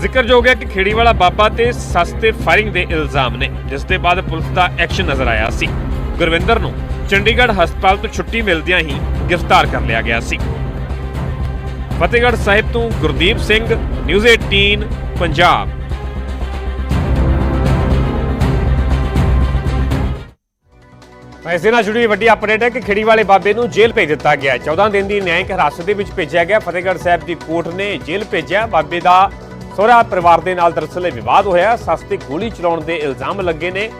ਜ਼ਿਕਰਯੋਗ ਹੈ ਕਿ ਖੇੜੀਵਾਲਾ ਬਾਬਾ ਤੇ ਸਸਤੇ ਫਾਇਰਿੰਗ ਦੇ ਇਲਜ਼ਾਮ ਨੇ, ਜਿਸ ਦੇ ਬਾਅਦ ਪੁਲਿਸ ਦਾ ਐਕਸ਼ਨ ਨਜ਼ਰ ਆਇਆ ਸੀ। ਗੁਰਵਿੰਦਰ ਨੂੰ ਚੰਡੀਗੜ੍ਹ ਹਸਪਤਾਲ ਤੋਂ ਛੁੱਟੀ ਮਿਲਦਿਆਂ ਹੀ ਗ੍ਰਿਫਤਾਰ ਕਰ ਲਿਆ ਗਿਆ ਸੀ। ਫਤਿਹਗੜ੍ਹ ਸਾਹਿਬ ਤੋਂ ਗੁਰਦੀਪ ਸਿੰਘ, ਨਿਊਜ਼ 18 ਪੰਜਾਬ। ਇਸੇ ਨਾਲ ਜੁੜੀ ਵੱਡੀ ਅਪਡੇਟ ਹੈ ਕਿ ਖੇੜੀ ਵਾਲੇ ਬਾਬੇ ਨੂੰ ਜੇਲ੍ਹ ਭੇਜ ਦਿੱਤਾ ਗਿਆ ਹੈ। 14 ਦਿਨ ਦੀ ਨਿਆਂਇਕ ਹਿਰਾਸਤ ਦੇ ਵਿੱਚ ਭੇਜਿਆ ਗਿਆ। ਫਤਿਹਗੜ੍ਹ ਸਾਹਿਬ ਦੀ ਕੋਰਟ ਨੇ ਜੇਲ੍ਹ ਭੇਜਿਆ। ਬਾਬੇ ਦਾ ਸਹੁਰਾ ਪਰਿਵਾਰ ਦੇ ਨਾਲ ਦਰਅਸਲ ਇਹ ਵਿਵਾਦ ਹੋਇਆ। ਸਸਤੀ ਗੋਲੀ ਚਲਾਉਣ ਦੇ ਇਲਜ਼ਾਮ ਲੱਗੇ ਨੇ।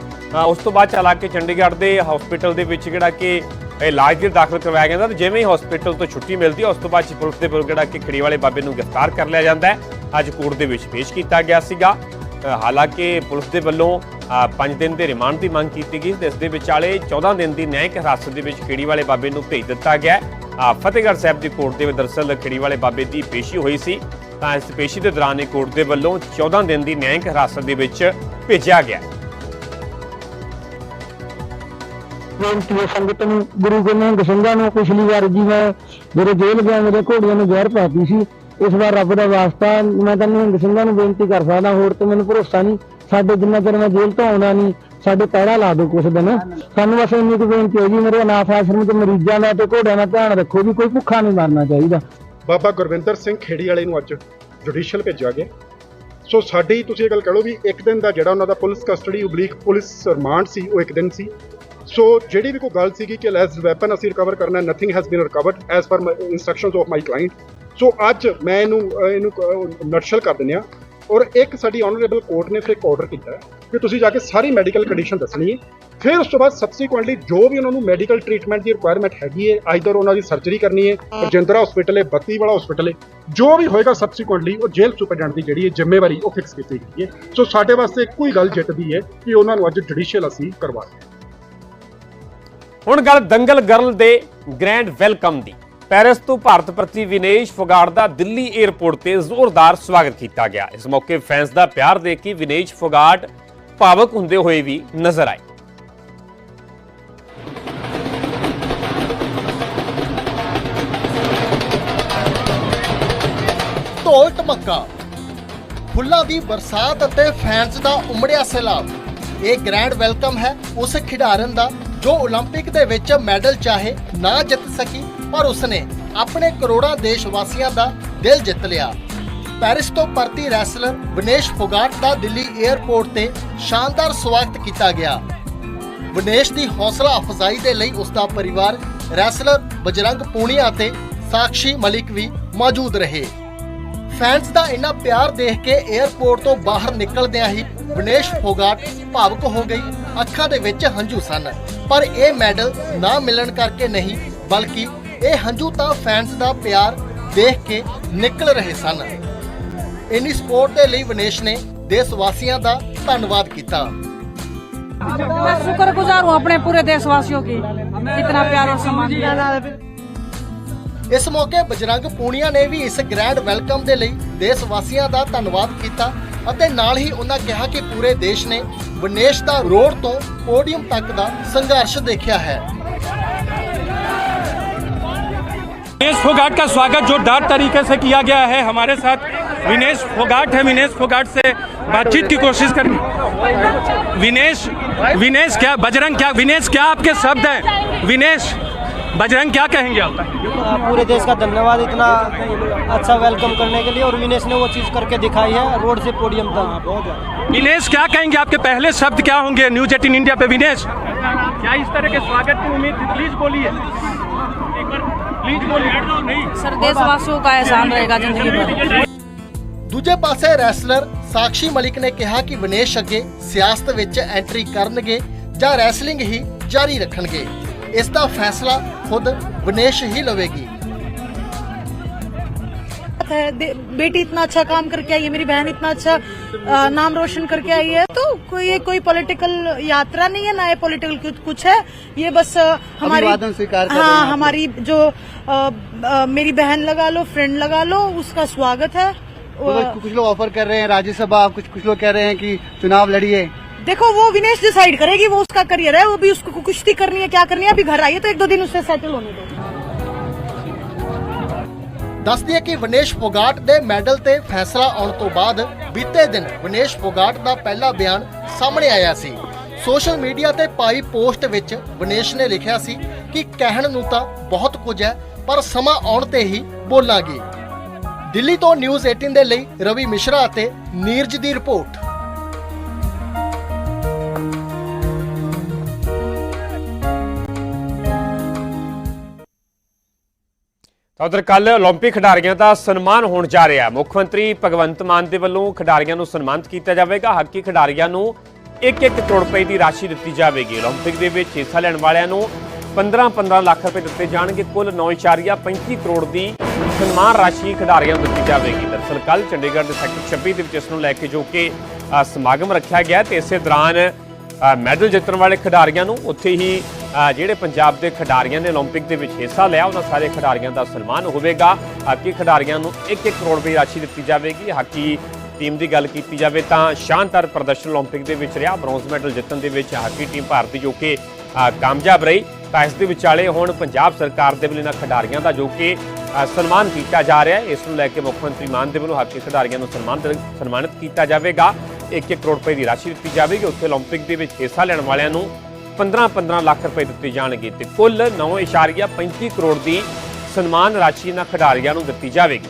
ਉਸ ਤੋਂ ਬਾਅਦ ਚਲਾ ਕੇ ਚੰਡੀਗੜ੍ਹ ਦੇ ਹਸਪੀਟਲ ਦੇ ਵਿੱਚ ਜਿਹੜਾ ਕਿ ਇਲਾਜ ਲਈ ਦਾਖਲ ਕਰਵਾਇਆ ਜਾਂਦਾ ਤਾਂ ਜਿਵੇਂ ਹੀ ਹਸਪੀਟਲ ਤੋਂ ਛੁੱਟੀ ਮਿਲਦੀ ਹੈ, ਉਸ ਤੋਂ ਬਾਅਦ ਪੁਲਿਸ ਦੇ ਵੱਲੋਂ ਜਿਹੜਾ ਕਿ ਖੇੜੀ ਵਾਲੇ ਬਾਬੇ ਨੂੰ ਗ੍ਰਿਫਤਾਰ ਕਰ ਲਿਆ ਜਾਂਦਾ ਹੈ। ਅੱਜ ਕੋਰਟ ਦੇ ਵਿੱਚ ਪੇਸ਼ ਕੀਤਾ ਗਿਆ ਸੀਗਾ। ਹਾਲਾਂਕਿ ਪੁਲਿਸ ਦੇ ਵੱਲੋਂ 5 ਦਿਨ ਦੇ ਰਿਮਾਂਡ ਦੀ ਮੰਗ ਕੀਤੀ ਗਈ। ਇਸ ਦੇ ਵਿਚਾਲੇ 14 ਦਿਨ ਦੀ ਨਿਆਇਕ ਹਿਰਾਸਤ ਦੇ ਵਿੱਚ ਖੇੜੀ ਵਾਲੇ ਬਾਬੇ ਨੂੰ ਭੇਜ ਦਿੱਤਾ ਗਿਆ। ਫਤਿਹਗੜ੍ਹ ਸਾਹਿਬ ਦੀ ਕੋਰਟ ਦੇ ਵਿੱਚ ਦਰਅਸਲ ਖੇੜੀ ਵਾਲੇ ਬਾਬੇ ਦੀ ਪੇਸ਼ੀ ਹੋਈ ਸੀ। ਤਾਂ ਇਸ ਪੇਸ਼ੀ ਦੇ ਦੌਰਾਨ ਇਹ ਕੋਰਟ ਦੇ ਵੱਲੋਂ 14 ਦਿਨ ਦੀ ਨਿਆਇਕ ਹਿਰਾਸਤ ਦੇ ਵਿੱਚ ਭੇਜਿਆ ਗਿਆ। ਬੇਨਤੀ ਹੈ? ਸੰਗਤ ਨੂੰ ਗੁਰੂ ਗੋਬਿੰਦ ਸਿੰਘਾਂ ਨੂੰ ਪਿਛਲੀ ਵਾਰ ਜੀ ਮੈਂ ਮੇਰੇ ਜੇਲ੍ਹ ਗਿਆ, ਮੇਰੇ ਘੋੜੀਆਂ ਨੂੰ ਜ਼ਹਿਰ ਪਾਤੀ ਸੀ। ਇਸ ਵਾਰ ਰੱਬ ਦਾ ਵਾਸਤਾ, ਮੈਂ ਤਾਂ ਨਿਹੰਗ ਸਿੰਘਾਂ ਨੂੰ ਬੇਨਤੀ ਕਰ ਸਕਦਾ ਹੋਰ ਤੇ ਮੈਨੂੰ ਭਰੋਸਾ ਨਹੀਂ। ਸਾਡੇ ਜਿੰਨਾ ਚਿਰ ਮੈਂ ਜੇਲ੍ਹ ਤੋਂ ਆਉਣਾ ਨਹੀਂ, ਸਾਡੇ ਪਹਿਰਾ ਲਾ ਦਿਓ ਕੁਛ ਦਿਨ। ਸਾਨੂੰ ਬਸ ਇੰਨੀ ਕੁ ਬੇਨਤੀ ਹੈ ਜੀ, ਮੇਰੇ ਅਨਾਥ ਆਸ਼ਰਮ ਤੇ ਮਰੀਜ਼ਾਂ ਦਾ ਤੇ ਘੋੜਿਆਂ ਦਾ ਧਿਆਨ ਰੱਖੋ ਵੀ ਕੋਈ ਭੁੱਖਾ ਨਹੀਂ ਮਰਨਾ ਚਾਹੀਦਾ। ਬਾਬਾ ਗੁਰਵਿੰਦਰ ਸਿੰਘ ਖੇੜੀ ਵਾਲੇ ਨੂੰ ਅੱਜ ਜੁਡੀਸ਼ੀਅਲ ਭੇਜਿਆ ਗਿਆ। ਸੋ ਸਾਡੀ, ਤੁਸੀਂ ਇਹ ਗੱਲ ਕਹੋ ਵੀ ਇੱਕ ਦਿਨ ਦਾ ਜਿਹੜਾ ਉਹਨਾਂ ਦਾ ਪੁਲਿਸ ਕਸਟਡੀ ਉਬਲੀਕ ਪੁਲਿਸ ਰਿਮਾਂਡ ਸੀ, ਉਹ ਇੱਕ ਦਿਨ ਸੀ। ਸੋ ਜਿਹੜੀ ਵੀ ਕੋਈ ਗੱਲ ਸੀਗੀ ਕਿ ਐਸ ਵੈਪਨ ਅਸੀਂ ਰਿਕਵਰ ਕਰਨਾ nothing has been recovered as per instructions of my client so ਅੱਜ ਮੈਂ ਇਹਨੂੰ ਇਹਨੂੰ ਨਟਸ਼ਲ ਕਰ ਦਿੰਦੇ ਆ ਔਰ ਇੱਕ ਸਾਡੀ ਆਨਰੇਬਲ ਕੋਰਟ ਨੇ ਫਿਰ ਇੱਕ ਆਰਡਰ ਕੀਤਾ ਕਿ ਤੁਸੀਂ ਜਾ ਕੇ ਸਾਰੀ ਮੈਡੀਕਲ ਕੰਡੀਸ਼ਨ ਦੱਸਣੀ ਹੈ। ਫਿਰ ਉਸ ਤੋਂ ਬਾਅਦ ਸਬਸੀਕੁਐਂਟਲੀ ਜੋ ਵੀ ਉਹਨਾਂ ਨੂੰ ਮੈਡੀਕਲ ਟ੍ਰੀਟਮੈਂਟ ਦੀ ਰਿਕੁਆਇਰਮੈਂਟ ਹੈਗੀ ਹੈ ਆਈਦਰ ਉਹਨਾਂ ਦੀ ਸਰਜਰੀ ਕਰਨੀ ਹੈ ਰਜਿੰਦਰਾ ਹਸਪੀਟਲ ਹੈ ਬੱਤੀ ਵਾਲਾ ਹਸਪੀਟਲ ਹੈ ਜੋ ਵੀ ਹੋਏਗਾ ਸਬਸੀਕੁਐਂਟਲੀ ਉਹ ਜੇਲ੍ਹ ਸੁਪਰਡੈਂਟ ਦੀ ਜਿਹੜੀ ਹੈ ਜ਼ਿੰਮੇਵਾਰੀ ਉਹ ਫਿਕਸ ਕੀਤੀ ਗਈ ਹੈ। ਸੋ ਸਾਡੇ ਵਾਸਤੇ ਹੀ ਗੱਲ ਜਿੱਤਦੀ ਹੈ ਕਿ ਉਹਨਾਂ ਨੂੰ ਅੱਜ ਜੁਡੀਸ਼ੀਅਲ ਅਸੀਂ ਕਰਵਾ ਦਿੰਦੇ ਹਾਂ। ਹੁਣ ਗੱਲ ਦੰਗਲ ਗਰਲ ਦੇ ਗ੍ਰੈਂਡ ਵੈਲਕਮ ਦੀ। ਪੈਰਿਸ ਤੋਂ ਭਾਰਤ ਪ੍ਰਤੀ ਵਿਨੇਸ਼ ਫੋਗਾਟ ਦਾ ਦਿੱਲੀ 에ਅਰਪੋਰਟ ਤੇ ਜ਼ੋਰਦਾਰ ਸਵਾਗਤ ਕੀਤਾ ਗਿਆ। ਇਸ ਮੌਕੇ ਫੈਨਸ ਦਾ ਪਿਆਰ ਦੇਖ ਕੇ ਵਿਨੇਸ਼ ਫੋਗਾਟ ਭਾਵਕ ਹੁੰਦੇ ਹੋਏ ਵੀ ਨਜ਼ਰ ਆਏ। ਢੋਲ ਟਮੱਕਾ, ਫੁੱਲਾਂ ਦੀ ਬਰਸਾਤ ਅਤੇ ਫੈਨਸ ਦਾ ਉਮੜਿਆ ਸੈਲਾਬ, ਇਹ ਗ੍ਰੈਂਡ ਵੈਲਕਮ ਹੈ ਉਸ ਖਿਡਾਰਨ ਦਾ ਜੋ 올림픽 ਦੇ ਵਿੱਚ ਮੈਡਲ ਚਾਹੇ ਨਾ ਜਿੱਤ ਸਕੀ। ਪਰ ਉਸਨੇ ਆਪਣੇ ਕਰੋੜਾਂ ਦੇਸ਼ ਵਾਸੀਆਂ ਦਾ ਦਿਲ ਜਿੱਤ ਲਿਆ। ਪੈਰਿਸ ਤੋਂ ਪਰਤੀ ਰੈਸਲਰ ਵਿਨੇਸ਼ ਫੋਗਾਟ ਦਾ ਦਿੱਲੀ 에ਅਰਪੋਰਟ ਤੇ ਸ਼ਾਨਦਾਰ ਸਵਾਗਤ ਕੀਤਾ ਗਿਆ। ਵਿਨੇਸ਼ ਦੀ ਹੌਸਲਾ ਅਫਜ਼ਾਈ ਦੇ ਲਈ ਉਸ ਦਾ ਪਰਿਵਾਰ ਰੈਸਲਰ ਬਜਰੰਗ ਪੂਨੀਆ ਅਤੇ ਸਾਕਸ਼ੀ ਮਲਿਕ ਵੀ ਮੌਜੂਦ ਰਹੇ। ਫੈਨਸ ਦਾ ਇੰਨਾ ਪਿਆਰ ਦੇਖ ਕੇ 에ਅਰਪੋਰਟ ਤੋਂ ਬਾਹਰ ਨਿਕਲਦਿਆਂ ਹੀ ਵਿਨੇਸ਼ ਫੋਗਾਟ ਭਾਵੁਕ ਹੋ ਗਈ। ਅੱਖਾਂ ਦੇ ਵਿੱਚ ਹੰਝੂ ਸਨ, ਪਰ ਇਹ ਮੈਡਲ ਨਾ ਮਿਲਣ ਕਰਕੇ ਨਹੀਂ, ਬਲਕਿ ਇਹ ਹੰਝੂ ਤਾਂ ਫੈਨਸ ਦਾ ਪਿਆਰ ਦੇਖ ਕੇ ਨਿਕਲ ਰਹੇ ਸਨ ਇਨੀ ਸਪੋਰਟ ਦੇ ਲਈ ਵਿਨੇਸ਼ ਨੇ ਦੇਸ਼ ਵਾਸੀਆਂ ਦਾ ਧੰਨਵਾਦ ਕੀਤਾ मैं शुक्रगुजार हूँ अपने पूरे देशवासियों की इतना प्यार और सम्मान ਇਸ ਮੌਕੇ ਬਜਰੰਗ ਪੂਨੀਆ ਨੇ ਵੀ ਇਸ ਗ੍ਰੈਂਡ ਵੈਲਕਮ ਦੇ ਲਈ ਦੇਸ਼ ਵਾਸੀਆਂ ਦਾ ਧੰਨਵਾਦ ਕੀਤਾ ਅਤੇ ਨਾਲ ਹੀ ਉਹਨਾਂ ਕਿਹਾ ਕਿ ਪੂਰੇ ਦੇਸ਼ ਨੇ ਵਿਨੇਸ਼ ਦਾ ਰੋਡ ਤੋਂ ਪੋਡੀਅਮ ਤੱਕ ਦਾ ਸੰਘਰਸ਼ ਦੇਖਿਆ ਹੈ विनेश फोगाट का स्वागत जोरदार तरीके से किया गया है। हमारे साथ विनेश फोगाट है। विनेश फोगाट से बातचीत की कोशिश करेंगे विनेश विनेश क्या बजरंग क्या विनेश क्या आपके शब्द हैं? विनेश बजरंग क्या कहेंगे आप? पूरे देश का धन्यवाद इतना अच्छा वेलकम करने के लिए और विनेश ने वो चीज़ करके दिखाई है रोड से पोडियम तक। विनेश क्या कहेंगे आपके पहले शब्द क्या होंगे? न्यूज़ एटीन इंडिया पे विनेश। क्या इस तरह के स्वागत की उम्मीद प्लीज़ बोलिए सर देशवासियों का एहसान रहेगा जिंदगी भर ਦੂਜੇ ਪਾਸੇ ਰੈਸਲਰ ਸਾਕਸ਼ੀ ਮਲਿਕ ਨੇ ਕਿਹਾ ਕਿ ਵਿਨੇਸ਼ ਅੱਗੇ ਸਿਆਸਤ ਵਿੱਚ ਐਂਟਰੀ ਕਰਨਗੇ ਜਾਂ ਰੈਸਲਿੰਗ ਹੀ ਜਾਰੀ ਰੱਖਣਗੇ ਇਸ ਦਾ ਫੈਸਲਾ ਖੁਦ ਵਿਨੇਸ਼ ਹੀ ਲਵੇਗੀ है बेटी इतना अच्छा काम करके आई है मेरी बहन इतना अच्छा नाम रोशन करके आई है तो कोई ये कोई पॉलिटिकल यात्रा नहीं है ना ये पॉलिटिकल कुछ है ये बस हमारी स्वीकार हाँ हमारी जो अ, अ, मेरी बहन लगा लो फ्रेंड लगा लो उसका स्वागत है। अ, कुछ लोग ऑफ़र कर रहे हैं राज्यसभा कुछ कुछ लोग कह रहे हैं कि चुनाव लड़िए। देखो वो विनेश डिसाइड करेगी वो उसका करियर है वो भी उसको कुश्ती करनी है क्या करनी है अभी घर आई है तो एक दो दिन उससे सेटल होने दो। ਦੱਸਦੀ ਹੈ ਕਿ ਵਿਨੇਸ਼ ਫੋਗਾਟ ਦੇ ਮੈਡਲ ਤੇ ਫੈਸਲਾ ਆਉਣ ਤੋਂ ਬਾਅਦ ਬੀਤੇ ਦਿਨ ਵਿਨੇਸ਼ ਫੋਗਾਟ ਦਾ ਪਹਿਲਾ ਬਿਆਨ ਸਾਹਮਣੇ ਆਇਆ ਸੀ। ਸੋਸ਼ਲ ਮੀਡੀਆ ਤੇ ਪਾਈ ਪੋਸਟ ਵਿੱਚ ਵਿਨੇਸ਼ ਨੇ ਲਿਖਿਆ ਸੀ ਕਿ ਕਹਿਣ ਨੂੰ ਤਾਂ ਬਹੁਤ ਕੁਝ ਹੈ, ਪਰ ਸਮਾਂ ਆਉਣ ਤੇ ਹੀ ਬੋਲਾਂਗੇ। ਦਿੱਲੀ ਤੋਂ ਨਿਊਜ਼ 18 ਦੇ ਲਈ ਰਵੀ ਮਿਸ਼ਰਾ ਅਤੇ ਨੀਰਜ ਦੀ ਰਿਪੋਰਟ। ਤਾਂ ਉਧਰ ਕੱਲ 올림픽 ਖਿਡਾਰੀਆਂ ਦਾ ਸਨਮਾਨ ਹੋਣ ਜਾ ਰਿਹਾ ਹੈ ਮੁੱਖ ਮੰਤਰੀ ਭਗਵੰਤ ਮਾਨ ਦੇ ਵੱਲੋਂ ਖਿਡਾਰੀਆਂ ਨੂੰ ਸਨਮਾਨਿਤ ਕੀਤਾ ਜਾਵੇਗਾ ਹਾਕੀ ਖਿਡਾਰੀਆਂ ਨੂੰ 1-1 ਕਰੋੜ ਰੁਪਏ ਦੀ ਰਾਸ਼ੀ ਦਿੱਤੀ ਜਾਵੇਗੀ 올림픽 ਦੇ ਵਿੱਚ ਹਿੱਸਾ ਲੈਣ ਵਾਲਿਆਂ ਨੂੰ 15-15 ਲੱਖ ਰੁਪਏ ਦਿੱਤੇ ਜਾਣਗੇ ਕੁੱਲ 9.35 ਕਰੋੜ ਦੀ ਸਨਮਾਨ ਰਾਸ਼ੀ ਖਿਡਾਰੀਆਂ ਨੂੰ ਦਿੱਤੀ ਜਾਵੇਗੀ ਦਰਅਸਲ ਕੱਲ ਚੰਡੀਗੜ੍ਹ ਦੇ ਸੈਕਟਰ 26 ਦੇ ਵਿੱਚ ਇਸ ਨੂੰ ਲੈ ਕੇ ਜੋ ਕਿ ਅ, ਸਮਾਗਮ ਰੱਖਿਆ ਗਿਆ ਤੇ ਇਸੇ ਦੌਰਾਨ ਅ, ਮੈਡਲ ਜਿੱਤਣ ਵਾਲੇ ਖਿਡਾਰੀਆਂ ਨੂੰ ਉੱਥੇ ਹੀ ਅ, ਜਿਹੜੇ ਪੰਜਾਬ ਦੇ ਖਿਡਾਰੀਆਂ ਨੇ 올림픽 ਦੇ ਵਿੱਚ ਹਿੱਸਾ ਲਿਆ ਉਹਨਾਂ ਸਾਰੇ ਖਿਡਾਰੀਆਂ ਦਾ ਸਨਮਾਨ ਹੋਵੇਗਾ ਹਾਕੀ ਖਿਡਾਰੀਆਂ ਨੂੰ 1-1 ਕਰੋੜ ਰੁਪਏ ਰਾਸ਼ੀ ਦਿੱਤੀ ਜਾਵੇਗੀ ਹਾਕੀ ਟੀਮ ਦੀ ਗੱਲ ਕੀਤੀ ਜਾਵੇ ਤਾਂ ਸ਼ਾਨਦਾਰ ਪ੍ਰਦਰਸ਼ਨ 올림픽 ਦੇ ਵਿੱਚ ਰਿਹਾ ਬ੍ਰੌਂਜ਼ ਮੈਡਲ ਜਿੱਤਣ ਦੇ ਵਿੱਚ ਹਾਕੀ ਟੀਮ ਭਾਰਤੀ ਜੋ ਕਿ ਅ, ਕਾਮਯਾਬ ਰਹੀ ਤਾਂ ਇਸ ਦੇ ਵਿਚਾਲੇ ਹੁਣ ਪੰਜਾਬ ਸਰਕਾਰ ਦੇ ਵੱਲੋਂ ਇਹਨਾਂ ਖਿਡਾਰੀਆਂ ਦਾ ਜੋ ਕਿ ਅ, ਸਨਮਾਨ ਕੀਤਾ ਜਾ ਰਿਹਾ ਹੈ ਇਸ ਨੂੰ ਲੈ ਕੇ ਮੁੱਖ ਮੰਤਰੀ ਮਾਨ ਦੇ ਵੱਲੋਂ ਹਾਕੀ ਖਿਡਾਰੀਆਂ ਨੂੰ ਸਨਮਾਨ ਸਨਮਾਨਿਤ ਕੀਤਾ ਜਾਵੇਗਾ 1-1 ਕਰੋੜ ਰੁਪਏ ਦੀ ਰਾਸ਼ੀ ਦਿੱਤੀ ਜਾਵੇਗੀ ਉੱਥੇ 올림픽 ਦੇ ਵਿੱਚ ਹਿੱਸਾ ਲੈਣ ਵਾਲਿਆਂ ਨੂੰ 15-15 ਲੱਖ ਰੁਪਏ ਦਿੱਤੇ ਜਾਣਗੇ ਤੇ ਕੁੱਲ 9.35 ਕਰੋੜ ਦੀ ਸਨਮਾਨ ਰਾਸ਼ੀ ਇਹਨਾਂ ਖਿਡਾਰੀਆਂ ਨੂੰ ਦਿੱਤੀ ਜਾਵੇਗੀ